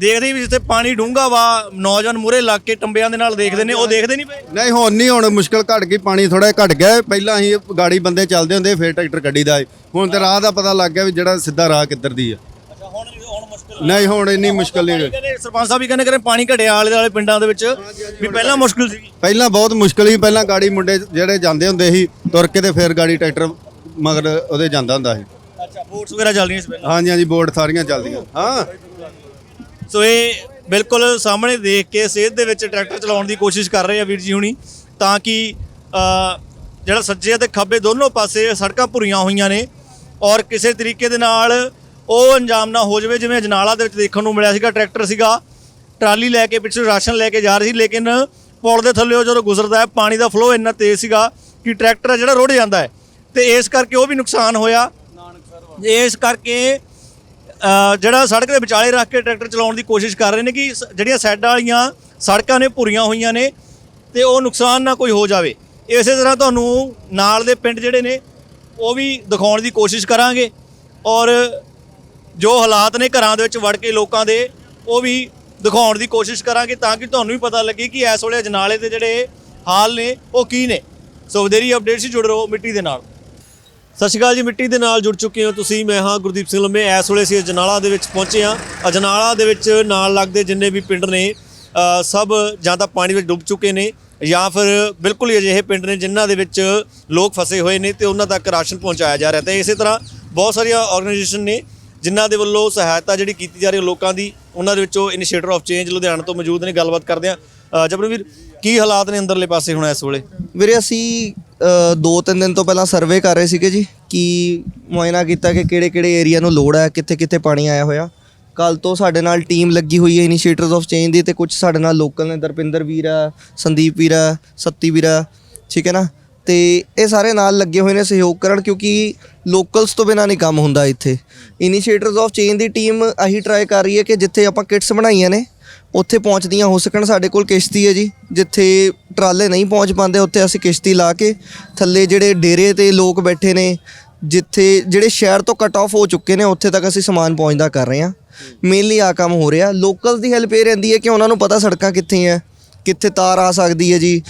ਦੇਖਦੇ ਵੀ ਜਿੱਥੇ ਪਾਣੀ ਡੂੰਘਾ ਵਾ ਨੌਜਵਾਨ ਮੂਰੇ ਲੱਗ ਕੇ ਟੰਬਿਆਂ ਦੇ ਨਾਲ ਦੇਖਦੇ ਨੇ ਉਹ ਦੇਖਦੇ ਨਹੀਂ ਪਏ। ਨਹੀਂ ਹੁਣ ਨਹੀਂ ਹੁਣ ਮੁਸ਼ਕਲ ਘਟ ਗਈ ਪਾਣੀ ਥੋੜਾ ਘਟ ਗਿਆ। ਪਹਿਲਾਂ ਅਸੀਂ ਗਾੜੀ ਬੰਦੇ ਚੱਲਦੇ ਹੁੰਦੇ ਫਿਰ ਟਰੈਕਟਰ ਕੱਢੀਦਾ ਹੈ ਹੁਣ ਤੇ ਰਾਹ ਦਾ ਪਤਾ ਲੱਗ ਗਿਆ ਵੀ ਜਿਹੜਾ ਸਿੱਧਾ ਰਾਹ ਕਿੱਧਰ ਦੀ ਆ। ਅੱਛਾ ਹੁਣ ਹੁਣ ਮੁਸ਼ਕਲ ਨਹੀਂ ਹੁਣ ਇੰਨੀ ਮੁਸ਼ਕਲ ਨਹੀਂ ਸਰਪੰਚ ਸਾਹਿਬ ਵੀ ਕਹਿੰਦੇ ਕਰੇ ਪਾਣੀ ਘਟਿਆ ਆਲੇ ਦੁਆਲੇ ਪਿੰਡਾਂ ਦੇ ਵਿੱਚ ਵੀ ਪਹਿਲਾਂ ਮੁਸ਼ਕਲ ਸੀ ਪਹਿਲਾਂ ਬਹੁਤ ਮੁਸ਼ਕਲ ਸੀ ਪਹਿਲਾਂ ਗਾੜੀ ਮੁੰਡੇ ਜਿਹੜੇ ਜਾਂਦੇ ਹੁੰਦੇ ਸੀ ਤੁਰ ਕੇ ਤੇ ਫਿਰ ਗਾੜੀ ਟਰੈਕਟਰ ਮਗਰ ਉਹਦੇ ਜਾਂਦਾ ਹੁੰਦਾ ਸੀ। ਅੱਛਾ ਬੋਟਸ ਵਗੈਰਾ ਚੱਲਦੀਆਂ ਸੀ ਪਹਿਲਾਂ ਹਾਂਜੀ ਹਾਂਜੀ ਬੋਰਡ ਸਾਰੀਆਂ ਚੱਲਦੀਆਂ। ਹਾਂ। ਸੋ ਇਹ ਬਿਲਕੁਲ ਸਾਹਮਣੇ ਦੇਖ ਕੇ ਸੇਧ ਦੇ ਵਿੱਚ ਟਰੈਕਟਰ ਚਲਾਉਣ ਦੀ ਕੋਸ਼ਿਸ਼ ਕਰ ਰਹੇ ਆ ਵੀਰ ਜੀ ਹੁਣੀ, ਤਾਂ ਕਿ ਜਿਹੜਾ ਸੱਜੇ ਅਤੇ ਖੱਬੇ ਦੋਨੋਂ ਪਾਸੇ ਸੜਕਾਂ ਭੁਰੀਆਂ ਹੋਈਆਂ ਨੇ ਔਰ ਕਿਸੇ ਤਰੀਕੇ ਦੇ ਨਾਲ ਉਹ ਅੰਜਾਮ ਨਾ ਹੋ ਜਾਵੇ, ਜਿਵੇਂ ਅਜਨਾਲਾ ਦੇ ਵਿੱਚ ਦੇਖਣ ਨੂੰ ਮਿਲਿਆ ਸੀਗਾ, ਟਰੈਕਟਰ ਸੀਗਾ। ਟਰਾਲੀ ਲੈ ਕੇ ਪਿੱਛੇ ਰਾਸ਼ਨ ਲੈ ਕੇ ਜਾ ਰਹੀ ਸੀ, ਲੇਕਿਨ ਪੁਲ ਦੇ ਥੱਲੇੋਂ ਜਦੋਂ ਗੁਜ਼ਰਦਾ ਹੈ, ਪਾਣੀ ਦਾ ਫਲੋ ਇੰਨਾ ਤੇਜ਼ ਸੀਗਾ ਕਿ ਟਰੈਕਟਰ ਆ ਜਿਹੜਾ ਰੁੜ ਜਾਂਦਾ ਹੈ। ਤੇ ਇਸ ਕਰਕੇ ਉਹ ਵੀ ਨੁਕਸਾਨ ਹੋਇਆ। ਇਸ ਕਰਕੇ ਜਿਹੜਾ ਸੜਕ ਦੇ ਵਿਚਾਲੇ ਰੱਖ ਕੇ ਟਰੈਕਟਰ ਚਲਾਉਣ ਦੀ ਕੋਸ਼ਿਸ਼ ਕਰ ਰਹੇ ਨੇ ਕਿ ਸ- ਜਿਹੜੀਆਂ ਸਾਈਡਾਂ ਵਾਲੀਆਂ ਸੜਕਾਂ ਨੇ, ਭੁਰੀਆਂ ਹੋਈਆਂ ਨੇ, ਤੇ ਉਹ ਨੁਕਸਾਨ ਨਾ ਕੋਈ ਹੋ ਜਾਵੇ। ਇਸੇ ਤਰ੍ਹਾਂ ਤੁਹਾਨੂੰ ਨਾਲ ਦੇ ਪਿੰਡ ਜਿਹੜੇ ਨੇ, ਉਹ ਵੀ ਦਿਖਾਉਣ ਦੀ ਕੋਸ਼ਿਸ਼ ਕਰਾਂਗੇ। ਔਰ ਜੋ ਹਾਲਾਤ ਨੇ ਘਰਾਂ ਦੇ ਵਿੱਚ ਵੜ ਕੇ ਲੋਕਾਂ ਦੇ, ਉਹ ਵੀ ਦਿਖਾਉਣ ਦੀ ਕੋਸ਼ਿਸ਼ ਕਰਾਂਗੇ ਤਾਂ ਕਿ ਤੁਹਾਨੂੰ ਵੀ ਪਤਾ ਲੱਗੇ ਕਿ ਇਸ ਵੇਲੇ ਅਜਨਾਲੇ ਦੇ ਜਿਹੜੇ ਹਾਲ ਨੇ, ਉਹ ਕੀ ਨੇ। ਸੋ ਵਧੇਰੀ ਅਪਡੇਟ ਸੀ, ਜੁੜ ਰਹੋ ਮਿੱਟੀ ਦੇ ਨਾਲ। ਸਤਿ ਸ਼੍ਰੀ ਅਕਾਲ ਜੀ, ਮਿੱਟੀ ਦੇ ਨਾਲ ਜੁੜ ਚੁੱਕੇ ਹੋ ਤੁਸੀਂ। ਮੈਂ ਹਾਂ ਗੁਰਦੀਪ ਸਿੰਘ ਲੰਮੇ। ਇਸ ਵੇਲੇ ਅਸੀਂ ਅਜਨਾਲਾ ਦੇ ਵਿੱਚ ਪਹੁੰਚੇ ਹਾਂ। ਅਜਨਾਲਾ ਦੇ ਵਿੱਚ ਨਾਲ ਲੱਗਦੇ ਜਿੰਨੇ ਵੀ ਪਿੰਡ ਨੇ ਸਭ ਜਾਂ ਤਾਂ ਪਾਣੀ ਵਿੱਚ ਡੁੱਬ ਚੁੱਕੇ ਨੇ ਜਾਂ ਫਿਰ ਬਿਲਕੁਲ ਹੀ ਅਜਿਹੇ ਪਿੰਡ ਨੇ ਜਿਨ੍ਹਾਂ ਦੇ ਵਿੱਚ ਲੋਕ ਫਸੇ ਹੋਏ ਨੇ ਤੇ ਉਹਨਾਂ ਤੱਕ ਰਾਸ਼ਨ ਪਹੁੰਚਾਇਆ ਜਾ ਰਿਹਾ ਤੇ ਇਸੇ ਤਰ੍ਹਾਂ ਬਹੁਤ ਸਾਰੀਆਂ ਆਰਗੇਨਾਈਜੇਸ਼ਨ ਨੇ ਜਿਨ੍ਹਾਂ ਦੇ ਵੱਲੋਂ ਸਹਾਇਤਾ ਜਿਹੜੀ ਕੀਤੀ ਜਾ ਰਹੀ ਹੈ ਲੋਕਾਂ ਦੀ, ਉਹਨਾਂ ਦੇ ਵਿੱਚੋਂ ਇਨੀਸ਼ੀਏਟਰ ਆਫ ਚੇਂਜ ਲੁਧਿਆਣਾ ਤੋਂ ਮੌਜੂਦ ਨੇ। ਗੱਲਬਾਤ ਕਰਦੇ ਆ ਜਬਰਵੀਰ ਕੀ ਹਾਲਾਤ ਨੇ ਅੰਦਰਲੇ ਪਾਸੇ ਹੁਣ ਇਸ ਵੇਲੇ? ਵੀਰੇ ਅਸੀਂ ਅ, ਦੋ ਤਿੰਨ ਦਿਨ ਤੋਂ ਪਹਿਲਾਂ ਸਰਵੇ ਕਰ ਰਹੇ ਸੀਗੇ ਜੀ ਕਿ ਮੁਆਇਨਾ ਕੀਤਾ ਕਿ ਕਿਹੜੇ ਕਿਹੜੇ ਏਰੀਆ ਨੂੰ ਲੋੜ ਹੈ ਕਿੱਥੇ ਕਿੱਥੇ ਪਾਣੀ ਆਇਆ ਹੋਇਆ। ਕੱਲ ਤੋਂ ਸਾਡੇ ਨਾਲ ਟੀਮ ਲੱਗੀ ਹੋਈ ਹੈ ਇਨੀਸ਼ੀਏਟਰਸ ਆਫ ਚੇਂਜ ਦੀ ਤੇ ਕੁਝ ਸਾਡੇ ਨਾਲ ਲੋਕਲ ਨੇ ਦਰਪਿੰਦਰ ਵੀਰ ਆ ਸੰਦੀਪ ਵੀਰਾ ਸੱਤੀ ਵੀਰਾ ਠੀਕ ਹੈ ਨਾ? ਤੇ ਇਹ ਸਾਰੇ ਨਾਲ ਲੱਗੇ ਹੋਏ ਨੇ ਸਹਿਯੋਗ ਕਰਨ ਕਿਉਂਕਿ ਲੋਕਲਸ ਤੋਂ ਬਿਨਾ ਨਹੀਂ ਕੰਮ ਹੁੰਦਾ ਇੱਥੇ। ਇਨੀਸ਼ੀਏਟਰਸ ਆਫ ਚੇਂਜ ਦੀ ਟੀਮ ਆਹੀ ਟਰਾਈ ਕਰ ਰਹੀ ਹੈ ਕਿ ਜਿੱਥੇ ਆਪਾਂ ਕਿਟਸ ਬਣਾਈਆਂ ਨੇ ਉੱਥੇ ਪਹੁੰਚਦੀਆਂ, ਹੋ ਸਕਣ ਸਾਡੇ ਕੋਲ ਕਿਸ਼ਤੀ ਹੈ ਜੀ। ਜਿੱਥੇ ਟਰਾਲੇ ਨਹੀਂ ਪਹੁੰਚ ਪਾਉਂਦੇ, ਉੱਥੇ ਅਸੀਂ ਕਿਸ਼ਤੀ ਲਾ ਕੇ ਥੱਲੇ ਜਿਹੜੇ ਡੇਰੇ ਤੇ ਲੋਕ ਬੈਠੇ ਨੇ, ਜਿੱਥੇ ਜਿਹੜੇ ਸ਼ਹਿਰ ਤੋਂ ਕਟ ਆਫ ਹੋ ਚੁੱਕੇ ਨੇ, ਉੱਥੇ ਤੱਕ ਅਸੀਂ ਸਮਾਨ ਪਹੁੰਚਦਾ ਕਰ ਰਹੇ ਹਾਂ। ਮੇਨਲੀ ਆ ਕੰਮ ਹੋ ਰਿਹਾ। ਲੋਕਲ ਦੀ ਹੈਲਪ ਇਹ ਰਹਿੰਦੀ ਹੈ ਕਿ ਉਹਨਾਂ ਨੂੰ ਪਤਾ ਸੜਕਾਂ ਕਿੱਥੇ ਹੈ, ਕਿੱਥੇ ਤਾਰ ਆ ਸਕਦੀ ਹੈ ਜੀ।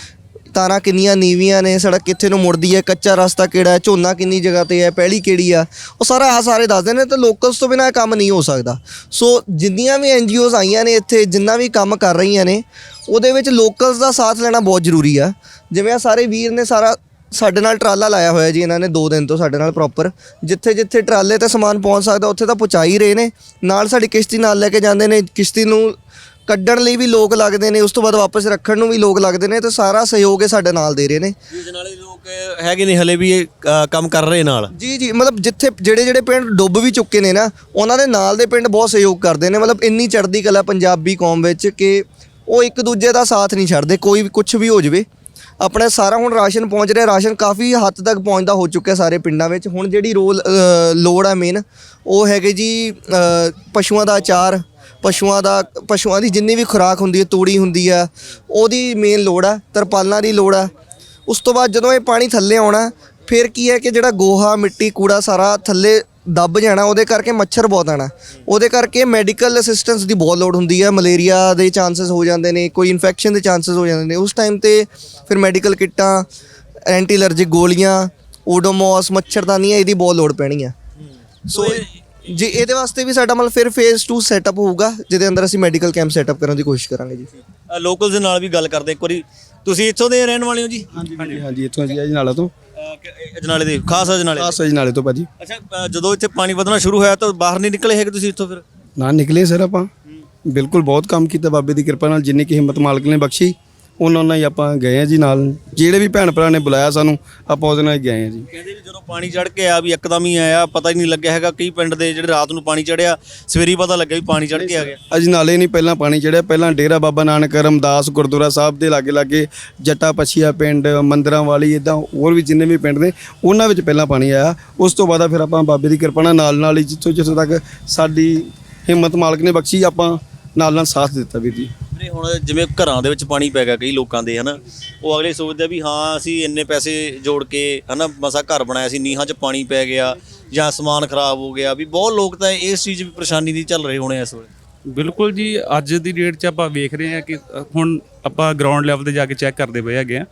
ਤਾਰਾਂ ਕਿੰਨੀਆਂ ਨੀਵੀਆਂ ਨੇ, ਸੜਕ ਕਿੱਥੇ ਨੂੰ ਮੁੜਦੀ ਹੈ, ਕੱਚਾ ਰਸਤਾ ਕਿਹੜਾ ਹੈ, ਝੋਨਾ ਕਿੰਨੀ ਜਗ੍ਹਾ ਤੇ ਹੈ ਪਹਿਲੀ ਕਿਹੜੀ ਆ, ਉਹ ਸਾਰਾ ਆ ਸਾਰੇ ਦੱਸਦੇ ਨੇ ਤੇ ਲੋਕਲਸ ਤੋਂ ਬਿਨਾਂ ਇਹ ਕੰਮ ਨਹੀਂ ਹੋ ਸਕਦਾ। ਸੋ ਜਿੰਨੀਆਂ ਵੀ ਐਨਜੀਓਜ਼ ਆਈਆਂ ਨੇ ਇੱਥੇ, ਜਿੰਨਾ ਵੀ ਕੰਮ ਕਰ ਰਹੀਆਂ ਨੇ, ਉਹਦੇ ਵਿੱਚ ਲੋਕਲਸ ਦਾ ਸਾਥ ਲੈਣਾ ਬਹੁਤ ਜ਼ਰੂਰੀ ਆ। ਜਿਵੇਂ ਆ ਸਾਰੇ ਵੀਰ ਨੇ ਸਾਰਾ ਸਾਡੇ ਨਾਲ ਟਰਾਲਾ ਲਾਇਆ ਹੋਇਆ ਜੀ ਇਹਨਾਂ ਨੇ 2 ਦਿਨ ਤੋਂ ਸਾਡੇ ਨਾਲ ਪ੍ਰੋਪਰ ਜਿੱਥੇ ਜਿੱਥੇ ਟਰਾਲੇ ਤੇ ਸਮਾਨ ਪਹੁੰਚ ਸਕਦਾ, ਉੱਥੇ ਤਾਂ ਪਹੁੰਚਾ ਹੀ ਰਹੇ ਨੇ। ਨਾਲ ਸਾਡੀ ਕਿਸ਼ਤੀ ਨਾਲ ਲੈ ਕੇ ਜਾਂਦੇ ਨੇ, ਕਿਸ਼ਤੀ ਨੂੰ ਕੱਢਣ ਲਈ ਵੀ ਲੋਕ ਲੱਗਦੇ ਨੇ ਉਸ ਤੋਂ ਬਾਅਦ ਵਾਪਸ ਰੱਖਣ ਨੂੰ ਵੀ ਲੋਕ ਲੱਗਦੇ ਨੇ ਤੇ ਸਾਰਾ ਸਹਿਯੋਗ ਇਹ ਸਾਡੇ ਨਾਲ ਦੇ ਰਹੇ ਨੇ। ਅਜਨਾਲੇ ਦੇ ਲੋਕ ਹੈਗੇ ਨੇ ਹਲੇ ਵੀ ਇਹ ਅ, ਕੰਮ ਕਰ ਰਹੇ ਨਾਲ। ਜੀ ਜੀ ਮਤਲਬ ਜਿੱਥੇ ਜਿਹੜੇ ਜਿਹੜੇ ਪਿੰਡ ਡੁੱਬ ਵੀ ਚੁੱਕੇ ਨੇ ਨਾ ਉਹਨਾਂ ਦੇ ਨਾਲ ਦੇ ਪਿੰਡ ਬਹੁਤ ਸਹਿਯੋਗ ਕਰਦੇ ਨੇ। ਮਤਲਬ ਇੰਨੀ ਚੜ੍ਹਦੀ ਕਲਾ ਪੰਜਾਬੀ ਕੌਮ ਵਿੱਚ ਕਿ ਉਹ ਇੱਕ ਦੂਜੇ ਦਾ ਸਾਥ ਨਹੀਂ ਛੱਡਦੇ ਕੋਈ ਵੀ ਕੁਝ ਵੀ ਹੋ ਜਾਵੇ। ਆਪਣੇ ਸਾਰਾ ਹੁਣ ਰਾਸ਼ਨ ਪਹੁੰਚ ਰਿਹਾ ਰਾਸ਼ਨ ਕਾਫੀ ਹੱਦ ਤੱਕ ਪਹੁੰਚਦਾ ਹੋ ਚੁੱਕਿਆ ਸਾਰੇ ਪਿੰਡਾਂ ਵਿੱਚ। ਹੁਣ ਜਿਹੜੀ ਰੋਲ ਅ, ਲੋੜ ਆ ਮੇਨ ਉਹ ਹੈਗੇ ਜੀ ਅ, ਪਸ਼ੂਆਂ ਦਾ ਆਚਾਰ ਪਸ਼ੂਆਂ ਦਾ ਪਸ਼ੂਆਂ ਦੀ ਜਿੰਨੀ ਵੀ ਖੁਰਾਕ ਹੁੰਦੀ ਹੈ ਤੂੜੀ ਹੁੰਦੀ ਆ ਉਹਦੀ ਮੇਨ ਲੋੜ ਆ ਤਰਪਾਲਾਂ ਦੀ ਲੋੜ ਆ ਉਸ ਤੋਂ ਬਾਅਦ ਜਦੋਂ ਇਹ ਪਾਣੀ ਥੱਲੇ ਆਉਣਾ ਫਿਰ ਕੀ ਹੈ ਕਿ ਜਿਹੜਾ ਗੋਹਾ ਮਿੱਟੀ ਕੂੜਾ ਸਾਰਾ ਥੱਲੇ ਦੱਬ ਜਾਣਾ ਉਹਦੇ ਕਰਕੇ ਮੱਛਰ ਬਹੁਤ ਆਣਾ ਉਹਦੇ ਕਰਕੇ ਮੈਡੀਕਲ ਅਸਿਸਟੈਂਸ ਦੀ ਬਹੁਤ ਲੋੜ ਹੁੰਦੀ ਹੈ। ਮਲੇਰੀਆ ਦੇ ਚਾਂਸਸ ਹੋ ਜਾਂਦੇ ਨੇ ਕੋਈ ਇਨਫੈਕਸ਼ਨ ਦੇ ਚਾਂਸਸ ਹੋ ਜਾਂਦੇ ਨੇ। ਉਸ ਟਾਈਮ ਤੇ ਫਿਰ ਮੈਡੀਕਲ ਕਿੱਟਾਂ ਐਂਟੀ ਅਲਰਜਿਕ ਗੋਲੀਆਂ ਓਡੋਮੋਸ ਮੱਛਰਦਾਨੀਆਂ ਇਹਦੀ ਬਹੁਤ ਲੋੜ ਪੈਣੀ ਆ ਸੋ ਜੀ ਇਹਦੇ ਵਾਸਤੇ ਵੀ ਸਾਡਾ ਮਤਲਬ ਫਿਰ ਫੇਜ਼ 2 ਸੈਟਅਪ ਹੋਊਗਾ ਜਿਹਦੇ ਅੰਦਰ ਅਸੀਂ ਮੈਡੀਕਲ ਕੈਂਪ ਸੈਟਅਪ ਕਰਨ ਦੀ ਕੋਸ਼ਿਸ਼ ਕਰਾਂਗੇ ਜੀ। ਲੋਕਲ ਦੇ ਨਾਲ ਵੀ ਗੱਲ ਕਰਦੇ ਇੱਕ ਵਾਰੀ ਤੁਸੀਂ ਇੱਥੋਂ ਦੇ ਰਹਿਣ ਵਾਲੇ ਹੋ ਜੀ? ਹਾਂਜੀ ਹਾਂਜੀ ਇੱਥੋਂ ਜੀ ਅਜਨਾਲਾ ਤੋਂ। ਅਜਨਾਲੇ ਦੇ ਖਾਸ ਅਜਨਾਲੇ ਖਾਸ ਅਜਨਾਲੇ ਤੋਂ ਭਾਜੀ। ਅੱਛਾ ਅ, ਜਦੋਂ ਇੱਥੇ ਪਾਣੀ ਵਧਣਾ ਸ਼ੁਰੂ ਹੋਇਆ ਤਾਂ ਬਾਹਰ ਨਹੀਂ ਨਿਕਲੇ ਹੈਗੇ ਤੁਸੀਂ ਇੱਥੋਂ ਫਿਰ? ਨਾ ਨਿਕਲੇ ਸਰ ਆਪਾਂ। ਬਿਲਕੁਲ ਬਹੁਤ ਕੰਮ ਕੀਤਾ ਬਾਬੇ ਦੀ ਕਿਰਪਾ ਨਾਲ ਜਿੰਨੀ ਕਿ ਹਿੰਮਤ ਮਾਲਕ ਨੇ ਬਖਸ਼ੀ। ਉਹਨਾਂ ਨਾਲ ਹੀ ਆਪਾਂ ਗਏ ਆ ਜੀ ਨਾਲ। ਜਿਹੜੇ ਵੀ ਭੈਣ ਭਰਾ ਨੇ ਬੁਲਾਇਆ ਸਾਨੂੰ ਆਪਾਂ ਉਹਦੇ ਨਾਲ ਹੀ ਗਏ ਆ ਜੀ। ਕਹਿੰਦੇ ਵੀ ਜਦੋਂ ਪਾਣੀ ਚੜ ਕੇ ਆ ਵੀ ਇੱਕਦਮ ਹੀ ਆਇਆ ਪਤਾ ਹੀ ਨਹੀਂ ਲੱਗਿਆ ਹੈਗਾ ਕਈ ਪਿੰਡ ਦੇ ਜਿਹੜੇ ਰਾਤ ਨੂੰ ਪਾਣੀ ਚੜਿਆ ਸਵੇਰੇ ਪਤਾ ਲੱਗਿਆ ਵੀ ਪਾਣੀ ਚੜ ਕੇ ਆ ਗਿਆ। ਅਜਨਾਲੇ ਨਹੀਂ ਪਹਿਲਾਂ ਪਾਣੀ ਚੜਿਆ ਪਹਿਲਾਂ ਡੇਰਾ ਬਾਬਾ ਨਾਨਕ ਰਮਦਾਸ ਗੁਰਦੁਆਰਾ ਸਾਹਿਬ ਦੇ ਲਾਗੇ ਲਾਗੇ ਜੱਟਾ ਪਛੀਆ ਪਿੰਡ ਮੰਦਰਾਂ ਵਾਲੀ ਇਦਾਂ ਹੋਰ ਵੀ ਜਿੰਨੇ ਵੀ ਪਿੰਡ ਨੇ ਉਹਨਾਂ ਵਿੱਚ ਪਹਿਲਾਂ ਪਾਣੀ ਆਇਆ। ਉਸ ਤੋਂ ਬਾਅਦ ਫਿਰ ਆਪਾਂ ਬਾਬੇ ਦੀ ਕਿਰਪਾ ਨਾਲ ਨਾਲ ਨਾਲ ਹੀ ਜਿੱਥੋਂ ਜਿੱਥੋਂ ਤੱਕ ਸਾਡੀ ਹਿੰਮਤ ਮਾਲਕ ਨੇ ਬਖਸ਼ੀ ਆਪਾਂ ਨਾਲ ਨਾਲ ਸਾਥ ਦਿੱਤਾ ਵੀਰ ਜੀ। ਵੀਰੇ ਹੁਣ ਜਿਵੇਂ ਘਰਾਂ ਦੇ ਵਿੱਚ ਪਾਣੀ ਪੈ ਗਿਆ ਕਈ ਲੋਕਾਂ ਦੇ, ਹਨਾ, ਉਹ ਅਗਲੇ ਸੋਚਦੇ ਆ ਵੀ ਹਾਂ, ਅਸੀਂ ਇੰਨੇ ਪੈਸੇ ਜੋੜ ਕੇ, ਹਨਾ, ਮਸਾ ਘਰ ਬਣਾਇਆ ਸੀ, ਨੀਹਾਂ 'ਚ ਪਾਣੀ ਪੈ ਗਿਆ ਜਾਂ ਸਮਾਨ ਖਰਾਬ ਹੋ ਗਿਆ, ਵੀ ਬਹੁਤ ਲੋਕ ਤਾਂ ਇਸ ਚੀਜ਼ ਵੀ ਪਰੇਸ਼ਾਨੀ ਦੀ ਚੱਲ ਰਹੇ ਹੋਣੇ ਇਸ ਵੇਲੇ। ਬਿਲਕੁਲ ਜੀ, ਅੱਜ ਦੀ ਡੇਟ 'ਚ ਆਪਾਂ ਵੇਖ ਰਹੇ ਹਾਂ ਕਿ ਹੁਣ ਆਪਾਂ ਗਰਾਊਂਡ ਲੈਵਲ ਤੇ ਜਾ ਕੇ ਚੈੱਕ ਕਰਦੇ ਪਏ ਹੈਗੇ ਆ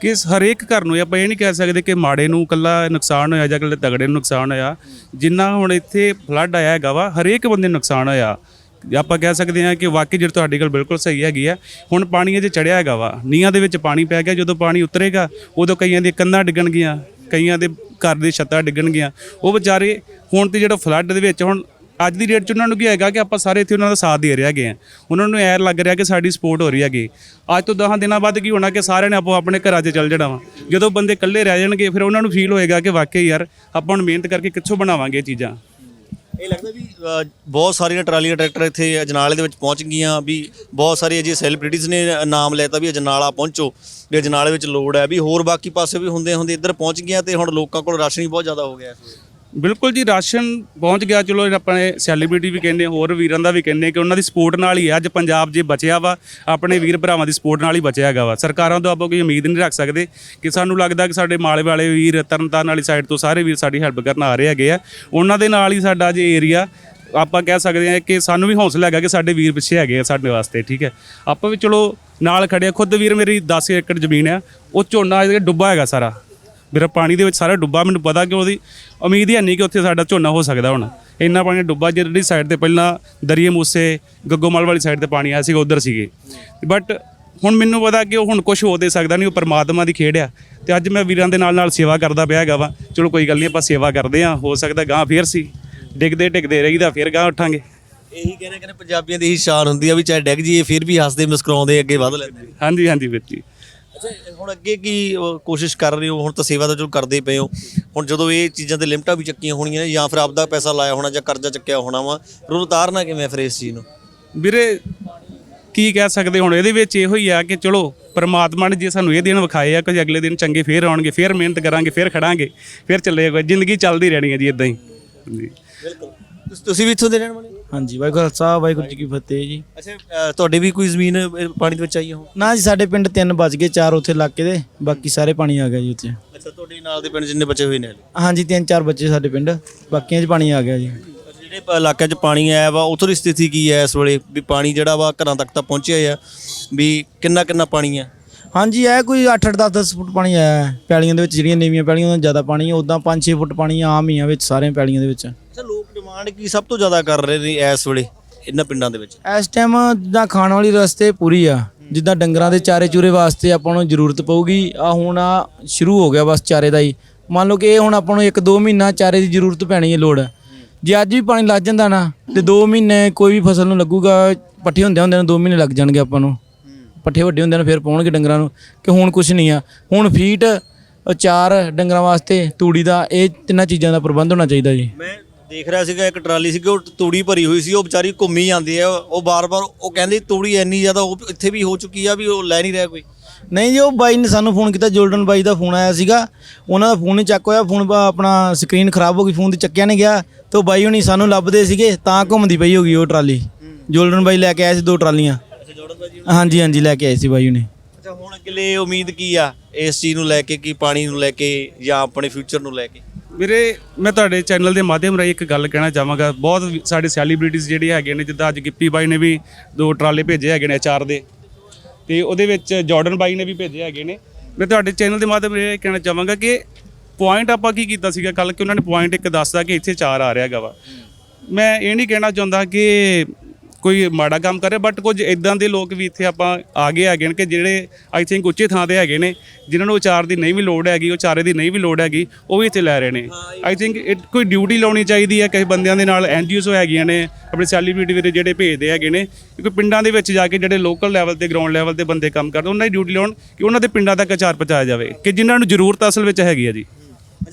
ਕਿ ਹਰੇਕ ਘਰ ਨੂੰ, ਆਪਾਂ ਇਹ ਨਹੀਂ ਕਹਿ ਸਕਦੇ ਕਿ ਮਾੜੇ ਨੂੰ ਕੱਲਾ ਨੁਕਸਾਨ ਹੋਇਆ ਜਾਂ ਕੱਲੇ ਤਗੜੇ ਨੂੰ ਨੁਕਸਾਨ ਹੋਇਆ, ਜਿੰਨਾ ਹੁਣ ਇੱਥੇ ਫਲੱਡ ਆਇਆ ਹੈਗਾ ਵਾ, ਹਰੇਕ ਬੰਦੇ ਨੂੰ ਨੁਕਸਾਨ ਹੋਇਆ। ਆਪਾਂ ਕਹਿ ਸਕਦੇ ਹਾਂ ਕਿ ਵਾਕਈ ਜਿਹੜੀ ਤੁਹਾਡੀ ਗੱਲ ਬਿਲਕੁਲ ਸਹੀ ਹੈਗੀ ਆ। ਹੁਣ ਪਾਣੀ ਅਜੇ ਚੜਿਆ ਹੈਗਾ ਵਾ। ਨੀਹਾਂ ਦੇ ਵਿੱਚ ਪਾਣੀ ਪੈ ਗਿਆ। ਜਦੋਂ ਪਾਣੀ ਉਤਰੇਗਾ, ਉਦੋਂ ਕਈਆਂ ਦੀਆਂ ਕੰਧਾਂ ਡਿੱਗਣਗੀਆਂ ਕਈਆਂ ਦੇ ਘਰ ਦੇ ਛੱਤਾਂ ਡਿੱਗਣਗੀਆਂ ਉਹ ਵਿਚਾਰੇ ਹੁਣ ਤੇ ਜਿਹੜਾ ਫਲੱਡ ਦੇ ਵਿੱਚ ਹੁਣ ਅੱਜ ਦੀ ਡੇਟ 'ਚ ਉਹਨਾਂ ਨੂੰ ਕੀ ਹੈਗਾ ਕਿ ਆਪਾਂ ਸਾਰੇ ਇੱਥੇ ਉਹਨਾਂ ਦਾ ਸਾਥ ਦੇ ਰਹੇ ਹੈਗੇ ਆ। ਉਹਨਾਂ ਨੂੰ ਐਰ ਲੱਗ ਰਿਹਾ ਕਿ ਸਾਡੀ ਸਪੋਰਟ ਹੋ ਰਹੀ ਹੈਗੀ। ਅੱਜ ਤੋਂ 10 ਦਿਨਾਂ ਬਾਅਦ ਕੀ ਹੋਣਾ ਕਿ ਸਾਰਿਆਂ ਨੇ ਆਪੋ ਆਪਣੇ ਘਰਾਂ 'ਚ ਚੱਲ ਜਾਣਾ ਵਾ। ਜਦੋਂ ਬੰਦੇ ਇਕੱਲੇ ਰਹਿ ਜਾਣਗੇ, ਫਿਰ ਉਹਨਾਂ ਨੂੰ ਫੀਲ ਹੋਏਗਾ ਕਿ ਵਾਕਈ ਯਾਰ ਆਪਾਂ ਹੁਣ ਮਿਹਨਤ ਕਰਕੇ ਕਿੱਥੋਂ ਬਣਾਵਾਂਗੇ ਇਹ ਚੀਜ਼ਾਂ। ਇਹ ਲੱਗਦਾ ਵੀ ਅ, ਬਹੁਤ ਸਾਰੀਆਂ ਟਰਾਲੀਆਂ ਟਰੈਕਟਰ ਇੱਥੇ ਅਜਨਾਲੇ ਦੇ ਵਿੱਚ ਪਹੁੰਚ ਗਈਆਂ ਵੀ ਬਹੁਤ ਸਾਰੇ ਅਜੇ ਸੈਲੀਬ੍ਰਿਟੀਜ਼ ਨੇ ਨਾਮ ਲੈਤਾ ਵੀ ਅਜਨਾਲਾ ਪਹੁੰਚੋ ਵੀ ਅਜਨਾਲੇ ਵਿੱਚ ਲੋੜ ਹੈ ਵੀ ਹੋਰ ਬਾਕੀ ਪਾਸੇ ਵੀ ਹੁੰਦੇ ਹੁੰਦੇ ਇੱਧਰ ਪਹੁੰਚ ਗਈਆਂ ਤੇ ਹੁਣ ਲੋਕਾਂ ਕੋਲ ਰਾਸ਼ਨ ਹੀ ਬਹੁਤ ਜ਼ਿਆਦਾ ਹੋ ਗਿਆ ਇਸ ਵੇਲੇ। ਬਿਲਕੁਲ ਜੀ, ਰਾਸ਼ਨ ਪਹੁੰਚ ਗਿਆ। ਚਲੋ ਆਪਣੇ ਸੈਲੀਬ੍ਰਿਟੀ ਵੀ ਕਹਿੰਦੇ, ਹੋਰ ਵੀਰਾਂ ਦਾ ਵੀ ਕਹਿੰਦੇ ਕਿ ਉਹਨਾਂ ਦੀ ਸਪੋਰਟ ਨਾਲ ਹੀ ਅੱਜ ਪੰਜਾਬ ਜੇ ਬਚਿਆ ਵਾ, ਆਪਣੇ ਵੀਰ ਭਰਾਵਾਂ ਦੀ ਸਪੋਰਟ ਨਾਲ ਹੀ ਬਚਿਆ ਹੈਗਾ ਵਾ। ਸਰਕਾਰਾਂ ਤੋਂ ਆਪਾਂ ਕੋਈ ਉਮੀਦ ਨਹੀਂ ਰੱਖ ਸਕਦੇ ਕਿ ਸਾਨੂੰ ਲੱਗਦਾ ਕਿ ਸਾਡੇ ਮਾਲੇ ਵਾਲੇ ਵੀਰ ਤਰਨਤਾਰਨ ਵਾਲੀ ਸਾਈਡ ਤੋਂ ਸਾਰੇ ਵੀਰ ਸਾਡੀ ਹੈਲਪ ਕਰਨ ਆ ਰਹੇ ਹੈਗੇ ਆ। ਉਹਨਾਂ ਦੇ ਨਾਲ ਹੀ ਸਾਡਾ ਜੇ ਏਰੀਆ ਆਪਾਂ ਕਹਿ ਸਕਦੇ ਹਾਂ ਕਿ ਸਾਨੂੰ ਵੀ ਹੌਸਲਾ ਹੈਗਾ ਕਿ ਸਾਡੇ ਵੀਰ ਪਿੱਛੇ ਹੈਗੇ ਆ ਸਾਡੇ ਵਾਸਤੇ, ਠੀਕ ਹੈ। ਆਪਾਂ ਵੀ ਚਲੋ ਨਾਲ ਖੜੇ ਖੁਦ ਵੀਰ ਮੇਰੀ 10 ਏਕੜ ਜ਼ਮੀਨ ਆ, ਉਹ ਝੋਨਾ ਡੁੱਬਾ ਹੈਗਾ ਸਾਰਾ। ਮੇਰਾ ਪਾਣੀ ਦੇ ਵਿੱਚ ਸਾਰਾ ਡੁੱਬਾ ਮੈਨੂੰ ਪਤਾ ਕਿ ਉਹਦੀ ਉਮੀਦ ਹੀ ਨਹੀਂ ਕਿ ਉੱਥੇ ਸਾਡਾ ਝੋਨਾ ਹੋ ਸਕਦਾ ਹੁਣ। ਇੰਨਾ ਪਾਣੀ ਡੁੱਬਾ ਜਿਹੜੀ ਸਾਈਡ ਤੇ ਪਹਿਲਾਂ ਦਰਿਏ ਮੂਸੇ ਗੱਗੋਮਲ ਵਾਲੀ ਸਾਈਡ ਤੇ ਪਾਣੀ ਆਇਆ ਸੀਗਾ ਉਧਰ ਸੀਗੇ। ਬਟ ਹੁਣ ਮੈਨੂੰ ਪਤਾ ਕਿ ਉਹ ਹੁਣ ਕੁਝ ਹੋ ਦੇ ਸਕਦਾ ਨਹੀਂ ਉਹ ਪਰਮਾਤਮਾ ਦੀ ਖੇਡ ਆ। ਤੇ ਅੱਜ ਮੈਂ ਵੀਰਾਂ ਦੇ ਨਾਲ ਨਾਲ ਸੇਵਾ ਕਰਦਾ ਪਿਆ ਹੈਗਾ ਵਾ। ਚਲੋ ਕੋਈ ਗੱਲ ਨਹੀਂ ਆਪਾਂ ਸੇਵਾ ਕਰਦੇ ਆ ਹੋ ਸਕਦਾ ਗਾਂ ਫੇਰ ਸੀ। ਡਿੱਗਦੇ ਡਿੱਗਦੇ ਰਹੀਦਾ ਫਿਰ ਗਾਂ ਉੱਠਾਂਗੇ। ਇਹੀ ਕਹਿੰਦੇ ਕਹਿੰਦੇ ਪੰਜਾਬੀਆਂ ਦੀ ਇਹੀ ਸ਼ਾਨ ਹੁੰਦੀ ਆ ਵੀ ਚਾਹੇ ਡਿੱਗ ਜੀਏ ਫਿਰ ਵੀ ਹੱਸਦੇ ਮੁਸਕਰਾਉਂਦੇ ਅੱਗੇ ਵਧ ਲੈਂਦੇ ਹਾਂਜੀ ਹਾਂਜੀ ਵੀਰ ਜੀ। ਅੱਛਾ ਹੁਣ ਅੱਗੇ ਕੀ ਕੋਸ਼ਿਸ਼ ਕਰ ਰਹੇ ਹੋ? ਹੁਣ ਤਾਂ ਸੇਵਾ ਤਾਂ ਜੋ ਕਰਦੇ ਪਏ ਹੋ। ਹੁਣ ਜਦੋਂ ਇਹ ਚੀਜ਼ਾਂ ਤੇ ਲਿਮਟਾਂ ਵੀ ਚੱਕੀਆਂ ਹੋਣੀਆਂ ਜਾਂ ਫਿਰ ਆਪਦਾ ਪੈਸਾ ਲਾਇਆ ਹੋਣਾ ਜਾਂ ਕਰਜ਼ਾ ਚੱਕਿਆ ਹੋਣਾ ਵਾ ਫਿਰ ਉਹਨੂੰ ਉਤਾਰਨਾ ਕਿਵੇਂ ਫਿਰ ਇਸ ਚੀਜ਼ ਨੂੰ? ਵੀਰੇ ਕੀ ਕਹਿ ਸਕਦੇ ਹੁਣ? ਇਹਦੇ ਵਿੱਚ ਇਹੋ ਹੀ ਆ ਕਿ ਚਲੋ ਪਰਮਾਤਮਾ ਨੇ ਜੇ ਸਾਨੂੰ ਇਹ ਦਿਨ ਵਿਖਾਏ ਆ ਕਿ ਅਗਲੇ ਦਿਨ ਚੰਗੇ ਫੇਰ ਆਉਣਗੇ ਫੇਰ ਮਿਹਨਤ ਕਰਾਂਗੇ ਫੇਰ ਖੜਾਂਗੇ ਫੇਰ ਚੱਲੇਗਾ ਜ਼ਿੰਦਗੀ ਚੱਲਦੀ ਰਹਿਣੀ ਹੈ ਜੀ ਇਦਾਂ ਹੀ। ਜੀ। ਬਿਲਕੁਲ। ਤੁਸੀਂ ਵੀ ਇੱਥੋਂ ਦੇ ਰਹਿਣ ਵਾਲੇ ਹੋ? ਹਾਂਜੀ ਵਾਹਿਗੁਰੂ ਖਾਲਸਾ ਵਾਹਿਗੁਰੂ ਜੀ ਕੀ ਫਤਿਹ ਜੀ। ਅੱਛਾ ਅ, ਤੁਹਾਡੇ ਵੀ ਕੋਈ ਜ਼ਮੀਨ ਅ, ਪਾਣੀ ਦੇ ਵਿੱਚ ਆਈ ਹੋ ਨਾ ਜੀ ਸਾਡੇ ਪਿੰਡ ਤਿੰਨ ਬਚ ਗਏ ਚਾਰ ਉੱਥੇ ਇਲਾਕੇ ਦੇ ਬਾਕੀ ਸਾਰੇ ਪਾਣੀ ਆ ਗਿਆ ਜੀ ਉੱਥੇ। ਅੱਛਾ ਤੁਹਾਡੇ ਨਾਲ ਦੇ ਪਿੰਡ ਜਿੰਨੇ ਬਚੇ ਹੋਏ ਨੇ ਹਲੇ? ਹਾਂਜੀ ਤਿੰਨ ਚਾਰ ਬੱਚੇ ਸਾਡੇ ਪਿੰਡ ਬਾਕੀਆਂ 'ਚ ਪਾਣੀ ਆ ਗਿਆ ਜੀ। ਜਿਹੜੇ ਪ- ਇਲਾਕਿਆਂ 'ਚ ਪਾਣੀ ਆਇਆ ਵਾ ਉਥੋਂ ਦੀ ਸਥਿਤੀ ਕੀ ਹੈ ਇਸ ਵੇਲੇ? ਵੀ ਪਾਣੀ ਜਿਹੜਾ ਵਾ ਘਰਾਂ ਤੱਕ ਤਾਂ ਪਹੁੰਚਿਆ ਆ ਵੀ ਕਿੰਨਾ ਕਿੰਨਾ ਪਾਣੀ ਆ? ਹਾਂਜੀ ਇਹ ਕੋਈ 8-8 10-10 ਫੁੱਟ ਪਾਣੀ ਆਇਆ ਹੈ। ਪੈਲੀਆਂ ਦੇ ਵਿੱਚ ਜਿਹੜੀਆਂ ਨੀਵੀਆਂ ਪੈਲੀਆਂ ਉਹਨਾਂ ਜ਼ਿਆਦਾ ਪਾਣੀ ਹੈ ਉਦਾਂ 5-6 ਫੁੱਟ ਪਾਣੀ ਆਮ ਹੀ ਆ ਵਿੱਚ ਸਾਰੀਆਂ ਪੈਲੀਆਂ ਦੇ ਵਿੱਚ। ਡਿਮਾਂਡ ਕੀ ਸਭ ਤੋਂ ਜ਼ਿਆਦਾ ਕਰ ਰਹੇ ਨੇ ਇਸ ਵੇਲੇ ਇਹਨਾਂ ਪਿੰਡਾਂ ਦੇ ਵਿੱਚ? ਇਸ ਟਾਈਮ ਜਿੱਦਾਂ ਖਾਣ ਵਾਲੀ ਰਸਤੇ ਪੂਰੀ ਆ ਜਿੱਦਾਂ ਡੰਗਰਾਂ ਦੇ ਚਾਰੇ ਚੂਰੇ ਵਾਸਤੇ ਆਪਾਂ ਨੂੰ ਜ਼ਰੂਰਤ ਪਊਗੀ ਆ ਹੁਣ ਆ ਸ਼ੁਰੂ ਹੋ ਗਿਆ ਬਸ ਚਾਰੇ ਦਾ ਹੀ। ਮੰਨ ਲਓ ਕਿ ਇਹ ਹੁਣ ਆਪਾਂ ਨੂੰ 1-2 ਮਹੀਨਾ ਚਾਰੇ ਦੀ ਜ਼ਰੂਰਤ ਪੈਣੀ ਹੈ ਲੋੜ। ਜੇ ਅੱਜ ਵੀ ਪਾਣੀ ਲੱਗ ਜਾਂਦਾ ਨਾ ਤੇ 2 ਮਹੀਨੇ ਕੋਈ ਵੀ ਫਸਲ ਨੂੰ ਲੱਗੂਗਾ ਪੱਠੇ ਹੁੰਦੇ ਹੁੰਦੇ ਨੂੰ 2 ਮਹੀਨੇ ਲੱਗ ਜਾਣਗੇ ਆਪਾਂ ਨੂੰ। ਪੱਠੇ ਵੱਡੇ ਹੁੰਦੇ ਨੇ ਫਿਰ ਪਾਉਣਗੇ ਡੰਗਰਾਂ ਨੂੰ ਕਿ ਹੁਣ ਕੁਝ ਨਹੀਂ ਆ। ਹੁਣ ਫੀਟ ਚਾਰ ਡੰਗਰਾਂ ਵਾਸਤੇ ਤੂੜੀ ਦਾ ਇਹ ਤਿੰਨਾਂ ਚੀਜ਼ਾਂ ਦਾ ਪ੍ਰਬੰਧ ਹੋਣਾ ਚਾਹੀਦਾ ਜੀ। ਮੈਂ ਦੇਖ ਰਿਹਾ ਸੀਗਾ ਇੱਕ ਟਰਾਲੀ ਸੀਗੀ ਉਹ ਤੂੜੀ ਭਰੀ ਹੋਈ ਸੀ ਉਹ ਵਿਚਾਰੀ ਘੁੰਮੀ ਜਾਂਦੀ ਹੈ ਉਹ ਬਾਰ-ਬਾਰ ਉਹ ਕਹਿੰਦੀ ਤੂੜੀ ਇੰਨੀ ਜ਼ਿਆਦਾ ਉਹ ਇੱਥੇ ਵੀ ਹੋ ਚੁੱਕੀ ਆ ਵੀ ਉਹ ਲੈ ਨਹੀਂ ਰਿਹਾ ਕੋਈ। ਨਹੀਂ ਜੀ ਉਹ ਬਾਈ ਨੇ ਸਾਨੂੰ ਫੋਨ ਕੀਤਾ ਜੋਲਡਨ ਬਾਈ ਦਾ ਫੋਨ ਆਇਆ ਸੀਗਾ। ਉਹਨਾਂ ਦਾ ਫੋਨ ਨਹੀਂ ਚੱਕ ਹੋਇਆ ਫੋਨ ਆਪਣਾ ਸਕਰੀਨ ਖਰਾਬ ਹੋ ਗਈ ਫੋਨ ਤੇ ਚੱਕਿਆ ਨਹੀਂ ਗਿਆ। ਤੇ ਉਹ ਬਾਈ ਹੁਣੀ ਸਾਨੂੰ ਲੱਭਦੇ ਸੀਗੇ ਤਾਂ ਘੁੰਮਦੀ ਪਈ ਹੋਗੀ ਉਹ ਟਰਾਲੀ। ਜੋਲਡਨ ਬਾਈ ਲੈ ਕੇ ਆਏ ਸੀ ਦੋ ਟਰਾਲੀਆਂ। ਹਾਂਜੀ ਹਾਂਜੀ ਲੈ ਕੇ ਆਏ ਸੀ ਬਾਈ ਹੁਣੀ। ਅੱਛਾ ਹੁਣ ਅਗਲੇ ਉਮੀਦ ਕੀ ਆ? ਇਸ ਚੀਜ਼ ਨੂੰ ਲੈ ਕੇ ਕੀ ਪਾਣੀ ਨੂੰ ਲੈ ਕੇ ਜਾਂ ਆਪਣੇ ਫਿਊਚਰ ਨੂੰ ਲੈ ਕੇ? ਵੀਰੇ, ਮੈਂ ਤੁਹਾਡੇ ਚੈਨਲ ਦੇ ਮਾਧਿਅਮ ਰਾਹੀਂ ਇੱਕ ਗੱਲ ਕਹਿਣਾ ਚਾਹਾਂਗਾ। ਬਹੁਤ ਸਾਡੇ ਸੈਲੀਬ੍ਰਿਟੀਜ਼ ਜਿਹੜੇ ਹੈਗੇ ਨੇ, ਜਿੱਦਾਂ ਅੱਜ ਗਿੱਪੀ ਬਾਈ ਨੇ ਵੀ ਦੋ ਟਰਾਲੇ ਭੇਜੇ ਹੈਗੇ ਨੇ ਅਚਾਰ ਦੇ। ਤੇ ਉਹਦੇ ਵਿੱਚ ਜਾਰਡਨ ਬਾਈ ਨੇ ਵੀ ਭੇਜੇ ਹੈਗੇ ਨੇ। ਮੈਂ ਤੁਹਾਡੇ ਚੈਨਲ ਦੇ ਮਾਧਿਅਮ ਰਾਹੀਂ ਇਹ ਕਹਿਣਾ ਚਾਹਾਂਗਾ ਕਿ ਪੁਆਇੰਟ ਆਪਾਂ ਕੀ ਕੀਤਾ ਸੀਗਾ? ਕੱਲ ਕਿ ਉਹਨਾਂ ਨੇ ਪੁਆਇੰਟ ਇੱਕ ਦੱਸਦਾ ਕਿ ਇੱਥੇ ਚਾਰ ਆ ਰਿਹਾ ਹੈਗਾ ਵਾ। ਮੈਂ ਇਹ ਨਹੀਂ ਕਹਿਣਾ ਚਾਹੁੰਦਾ ਕਿ ਕੋਈ ਮਾੜਾ ਕੰਮ ਕਰ ਰਿਹਾ ਬਟ ਕੁਝ ਇਦਾਂ ਦੇ ਲੋਕ ਵੀ ਇੱਥੇ ਆਪਾਂ ਆ ਗਏ ਹੈਗੇ ਨੇ ਕਿ ਜਿਹੜੇ ਆਈ ਥਿੰਕ ਉੱਚੇ ਥਾਂ ਤੇ ਹੈਗੇ ਨੇ, ਜਿਨ੍ਹਾਂ ਨੂੰ ਉਚਾਰ ਦੀ ਨਹੀਂ ਵੀ ਲੋੜ ਹੈਗੀ ਉਹ ਚਾਰੇ ਦੀ ਨਹੀਂ ਵੀ ਲੋੜ ਹੈਗੀ, ਉਹ ਵੀ ਇੱਥੇ ਲੈ ਰਹੇ ਨੇ। ਆਈ ਥਿੰਕ ਇਟ ਕੋਈ ਡਿਊਟੀ ਲਾਉਣੀ ਚਾਹੀਦੀ ਹੈ, ਕਿਸੇ ਬੰਦਿਆਂ ਦੇ ਨਾਲ ਐਨਜੀਓਸ ਹੈਗੀਆਂ ਨੇ, ਆਪਣੇ ਸੈਲੀਬ੍ਰਿਟੀ ਵੀਰੇ ਜਿਹੜੇ ਭੇਜਦੇ ਹੈਗੇ ਨੇ, ਕਿਉਂਕਿ ਪਿੰਡਾਂ ਦੇ ਵਿੱਚ ਜਾ ਕੇ ਜਿਹੜੇ ਲੋਕਲ ਲੈਵਲ ਤੇ ਗਰਾਊਂਡ ਲੈਵਲ ਤੇ ਬੰਦੇ ਕੰਮ ਕਰਦੇ, ਉਹਨਾਂ ਦੀ ਡਿਊਟੀ ਲਾਉਣ ਕਿ ਉਹਨਾਂ ਦੇ ਪਿੰਡਾਂ ਤੱਕ ਅਚਾਰ ਪਹੁੰਚਾਇਆ ਜਾਵੇ, ਕਿ ਜਿਨ੍ਹਾਂ ਨੂੰ ਜ਼ਰੂਰਤ ਅਸਲ ਵਿੱਚ ਹੈਗੀ ਹੈ ਜੀ।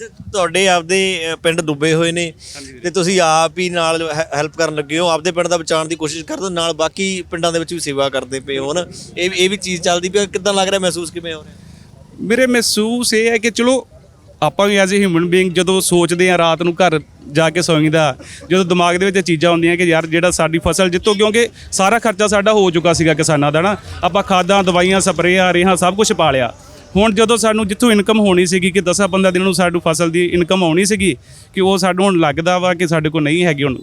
ਅੱਛਾ ਤੁਹਾਡੇ ਆਪਦੇ ਅ, ਪਿੰਡ ਡੁੱਬੇ ਹੋਏ ਨੇ ਤੇ ਤੁਸੀਂ ਆਪ ਹੀ ਨਾਲ ਹੈਲਪ ਕਰਨ ਲੱਗੇ ਹੋ ਆਪਦੇ ਪਿੰਡ ਦਾ ਬਚਾਉਣ ਦੀ ਕੋਸ਼ਿਸ਼ ਕਰਦੇ ਹੋ ਨਾਲ ਬਾਕੀ ਪਿੰਡਾਂ ਦੇ ਵਿੱਚ ਵੀ ਸੇਵਾ ਕਰਦੇ ਪਏ ਹੋ ਨਾ ਇਹ ਇਹ ਵੀ ਚੀਜ਼ ਚੱਲਦੀ ਪਈ ਕਿਦਾਂ ਲੱਗ ਰਿਹਾ ਮਹਿਸੂਸ ਕਿਵੇਂ ਹੋ ਰਿਹਾ? ਮੇਰੇ ਮਹਿਸੂਸ ਇਹ ਹੈ ਕਿ ਚਲੋ ਆਪਾਂ ਵੀ ਐਜ਼ ਅ ਹਿਊਮਨ ਬੀਇੰਗ ਜਦੋਂ ਸੋਚਦੇ ਆ ਰਾਤ ਨੂੰ ਘਰ ਜਾ ਕੇ ਸੌਂਈਦਾ ਜਦੋਂ ਦਿਮਾਗ ਦੇ ਵਿੱਚ ਇਹ ਚੀਜ਼ਾਂ ਆਉਂਦੀਆਂ ਕਿ ਯਾਰ ਜਿਹੜਾ ਸਾਡੀ ਫਸਲ ਜਿੱਤੋਂ ਕਿਉਂਕਿ ਸਾਰਾ ਖਰਚਾ ਸਾਡਾ ਹੋ ਚੁੱਕਾ ਸੀਗਾ ਕਿਸਾਨਾਂ ਦਾ ਨਾ। ਆਪਾਂ ਖਾਦਾਂ ਦਵਾਈਆਂ ਸਪਰੇਆਂ ਰੇਹਾਂ ਸਭ ਕੁਝ ਪਾ ਲਿਆ। ਹੁਣ ਜਦੋਂ ਸਾਨੂੰ ਜਿੱਥੋਂ ਇਨਕਮ ਹੋਣੀ ਸੀਗੀ ਕਿ 10 15 ਦਿਨ ਨੂੰ ਸਾਨੂੰ ਫਸਲ ਦੀ ਇਨਕਮ ਆਉਣੀ ਸੀਗੀ ਕਿ ਉਹ ਸਾਨੂੰ ਹੁਣ ਲੱਗਦਾ ਵਾ ਕਿ ਸਾਡੇ ਕੋਲ ਨਹੀਂ ਹੈਗੀ ਹੁਣ।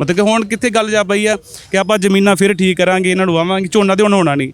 ਮਤਲਬ ਕਿ ਹੁਣ ਕਿੱਥੇ ਗੱਲ ਜਾ ਪਈ ਆ ਕਿ ਆਪਾਂ ਜ਼ਮੀਨਾਂ ਫਿਰ ਠੀਕ ਕਰਾਂਗੇ, ਇਹਨਾਂ ਨੂੰ ਵਾਵਾਂਗੇ ਝੋਨਾ ਤੇ ਹੁਣ ਹੋਣਾ ਨਹੀਂ।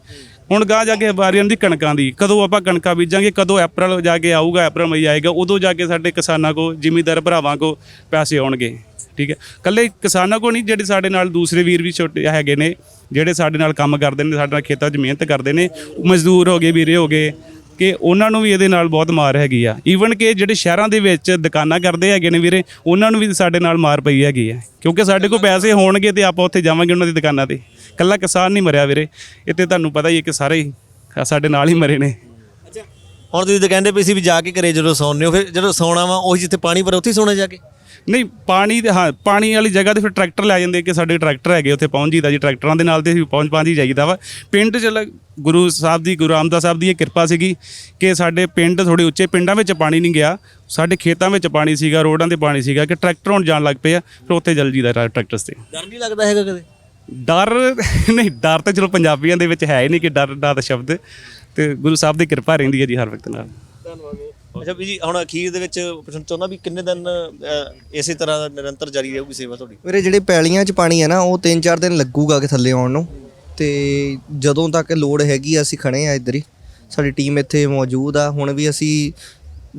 ਹੁਣ ਗਾਂ ਜਾ ਕੇ ਵਾਰੀ ਆਉਂਦੀ ਕਣਕਾਂ ਦੀ, ਕਦੋਂ ਆਪਾਂ ਕਣਕਾਂ ਬੀਜਾਂਗੇ, ਕਦੋਂ ਅਪ੍ਰੈਲ ਜਾ ਕੇ ਆਊਗਾ ਅਪ੍ਰੈਲ ਮਈ ਆਏਗਾ, ਉਦੋਂ ਜਾ ਕੇ ਸਾਡੇ ਕਿਸਾਨਾਂ ਕੋ, ਜ਼ਿਮੀਂਦਾਰ ਭਰਾਵਾਂ ਕੋ ਪੈਸੇ ਆਉਣਗੇ, ਠੀਕ ਹੈ? ਕੱਲੇ ਕਿਸਾਨਾਂ ਕੋ ਨਹੀਂ, ਜਿਹੜੇ ਸਾਡੇ ਨਾਲ ਦੂਸਰੇ ਵੀਰ ਵੀ ਛੋਟੇ ਹੈਗੇ ਨੇ, ਜਿਹੜੇ ਸਾਡੇ ਨਾਲ ਕੰਮ ਕਰਦੇ ਨੇ, ਸਾਡੇ ਨਾਲ ਖੇਤਾਂ 'ਚ ਮਿਹਨਤ ਕਰਦੇ ਨੇ ਮਜ਼ਦੂਰ ਹੋ ਗਏ, ਵੀਰੇ ਹੋ ਗਏ ਕਿ ਉਹਨਾਂ ਨੂੰ ਵੀ ਇਹਦੇ ਨਾਲ ਬਹੁਤ ਮਾਰ ਹੈਗੀ ਆ। ਈਵਨ ਕਿ ਜਿਹੜੇ ਸ਼ਹਿਰਾਂ ਦੇ ਵਿੱਚ ਦੁਕਾਨਾਂ ਕਰਦੇ ਹੈਗੇ ਨੇ ਵੀਰੇ, ਉਹਨਾਂ ਨੂੰ ਵੀ ਸਾਡੇ ਨਾਲ ਮਾਰ ਪਈ ਹੈਗੀ ਆ। ਕਿਉਂਕਿ ਸਾਡੇ ਕੋਲ ਪੈਸੇ ਹੋਣਗੇ ਤੇ ਆਪਾਂ ਉੱਥੇ ਜਾਵਾਂਗੇ ਉਹਨਾਂ ਦੀ ਦੁਕਾਨਾਂ ਤੇ। ਕੱਲਾ ਕਿਸਾਨ ਨਹੀਂ ਮਰਿਆ ਵੀਰੇ। ਇਹ ਤੇ ਤੁਹਾਨੂੰ ਪਤਾ ਹੀ ਹੈ ਕਿ ਸਾਰੇ ਹੀ ਸਾਡੇ ਨਾਲ ਹੀ ਮਰੇ ਨੇ। ਹੁਣ ਤੁਸੀਂ ਤਾਂ ਕਹਿੰਦੇ ਪਏ ਸੀ ਵੀ ਜਾ ਕੇ ਘਰੇ ਜਦੋਂ ਸੌਂਦੇ ਹੋ, ਫਿਰ ਜਦੋਂ ਸੌਣਾ ਵਾ, ਉਹੀ ਜਿੱਥੇ ਪਾਣੀ ਪਰ ਉੱਥੇ ਹੀ ਸੌਣਾ ਜਾ ਕੇ? ਨਹੀਂ ਪਾਣੀ ਦੇ ਹਾਂ ਪਾਣੀ ਵਾਲੀ ਜਗ੍ਹਾ ਤੇ ਫਿਰ ਟਰੈਕਟਰ ਲੈ ਜਾਂਦੇ ਕਿ ਸਾਡੇ ਟਰੈਕਟਰ ਹੈਗੇ ਉੱਥੇ ਪਹੁੰਚ ਜੀਦਾ ਜੀ ਟਰੈਕਟਰਾਂ ਦੇ ਨਾਲ ਤੇ ਅਸੀਂ ਪਹੁੰਚ ਪਹੁੰਚ ਹੀ ਜਾਈਦਾ ਵਾ। ਪਿੰਡ ਚ ਲ- ਗੁਰੂ ਸਾਹਿਬ ਦੀ ਗੁਰੂ ਰਾਮਦਾਸ ਸਾਹਿਬ ਦੀ ਇਹ ਕਿਰਪਾ ਸੀਗੀ ਕਿ ਸਾਡੇ ਪਿੰਡ ਥੋੜੇ ਉੱਚੇ ਪਿੰਡਾਂ ਵਿੱਚ ਪਾਣੀ ਨਹੀਂ ਗਿਆ ਸਾਡੇ ਖੇਤਾਂ ਵਿੱਚ ਪਾਣੀ ਸੀਗਾ ਰੋਡਾਂ ਤੇ ਪਾਣੀ ਸੀਗਾ ਕਿ ਟਰੈਕਟਰ ਹੁਣ ਜਾਣ ਲੱਗ ਪਏ ਆ ਫਿਰ ਉੱਥੇ ਜਲ ਜੀਦਾ ਟਰੈਕਟਰਸ ਤੇ। ਡਰ ਨਹੀਂ ਲੱਗਦਾ ਹੈਗਾ ਕਦੇ? ਡਰ ਨਹੀਂ ਡਰ ਤਾਂ ਚਲੋ ਪੰਜਾਬੀਆਂ ਦੇ ਵਿੱਚ ਹੈ ਹੀ ਨਹੀਂ ਕਿ ਡਰ ਦਾ ਤਾਂ ਸ਼ਬਦ ਤੇ ਗੁਰੂ ਸਾਹਿਬ ਦੀ ਕਿਰਪਾ ਰਹਿੰਦੀ ਹੈ ਜੀ ਹਰ ਵਕਤ ਨਾਲ। ਅੱਛਾ ਵੀ ਜੀ ਹੁਣ ਅਖੀਰ ਦੇ ਵਿੱਚ ਪੁੱਛਣਾ ਚਾਹੁੰਦਾ ਵੀ ਕਿੰਨੇ ਦਿਨ ਅ, ਇਸੇ ਤਰ੍ਹਾਂ ਨਿਰੰਤਰ ਜਾਰੀ ਰਹੂਗੀ ਸੇਵਾ ਤੁਹਾਡੀ? ਵੀਰੇ ਜਿਹੜੇ ਪੈਲੀਆਂ 'ਚ ਪਾਣੀ ਹੈ ਨਾ ਉਹ 3-4 ਦਿਨ ਲੱਗੂਗਾ ਕਿ ਥੱਲੇ ਆਉਣ ਨੂੰ। ਤੇ ਜਦੋਂ ਤੱਕ ਲੋੜ ਹੈਗੀ ਆ, ਅਸੀਂ ਖੜੇ ਆ ਇੱਧਰ ਹੀ। ਸਾਡੀ ਟੀਮ ਇੱਥੇ ਮੌਜੂਦ ਆ। ਹੁਣ ਵੀ ਅਸੀਂ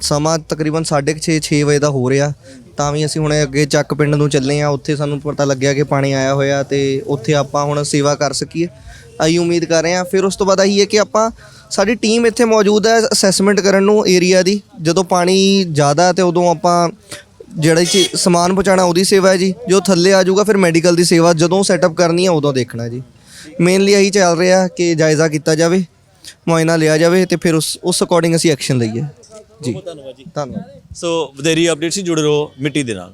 ਸਮਾਂ ਤਕਰੀਬਨ 6:30 6 ਵਜੇ ਦਾ ਹੋ ਰਿਹਾ। ਤਾਂ ਵੀ ਅਸੀਂ ਹੁਣ ਅੱਗੇ ਚੱਕ ਪਿੰਡ ਨੂੰ ਚੱਲੇ ਆ। ਉੱਥੇ ਸਾਨੂੰ ਪਤਾ ਲੱਗਿਆ ਕਿ ਪਾਣੀ ਆਇਆ ਹੋਇਆ ਤੇ ਉੱਥੇ ਆਪਾਂ ਹੁਣ ਸੇਵਾ ਕਰ ਸਕੀਏ। ਆਈ ਉਮੀਦ ਕਰ ਰਹੇ ਆ। ਫਿਰ ਉਸ ਤੋਂ ਬਾਅਦ ਆਹੀ ਹੈ ਕਿ ਆਪਾਂ ਸਾਡੀ ਟੀਮ ਇੱਥੇ ਮੌਜੂਦ ਹੈ ਅਸੈਸਮੈਂਟ ਕਰਨ ਨੂੰ ਏਰੀਆ ਦੀ। ਜਦੋਂ ਪਾਣੀ ਜ਼ਿਆਦਾ ਤੇ ਉਦੋਂ ਆਪਾਂ ਜਿਹੜਾ ਚ ਸਮਾਨ ਪਹੁੰਚਾਉਣਾ ਉਹਦੀ ਸੇਵਾ ਹੈ ਜੀ। ਜੋ ਥੱਲੇ ਆ ਜਾਊਗਾ ਫਿਰ ਮੈਡੀਕਲ ਦੀ ਸੇਵਾ ਜਦੋਂ ਸੈਟਅਪ ਕਰਨੀ ਹੈ ਉਦੋਂ ਦੇਖਣਾ ਜੀ। ਮੇਨਲੀ ਇਹੀ ਚੱਲ ਰਿਹਾ ਕਿ ਜਾਇਜ਼ਾ ਕੀਤਾ ਜਾਵੇ ਮੁਆਇਨਾ ਲਿਆ ਜਾਵੇ ਤੇ ਫਿਰ ਉਸ ਉਸ ਅਕੋਰਡਿੰਗ ਅਸੀਂ ਐਕਸ਼ਨ ਲਈਏ। ਜੀ। ਧੰਨਵਾਦ ਜੀ। ਧੰਨਵਾਦ। ਸੋ ਵਧੇਰੀ ਅਪਡੇਟ ਸੀ ਜੁੜੇ ਰਹੋ ਮਿੱਟੀ ਦੇ ਨਾਲ।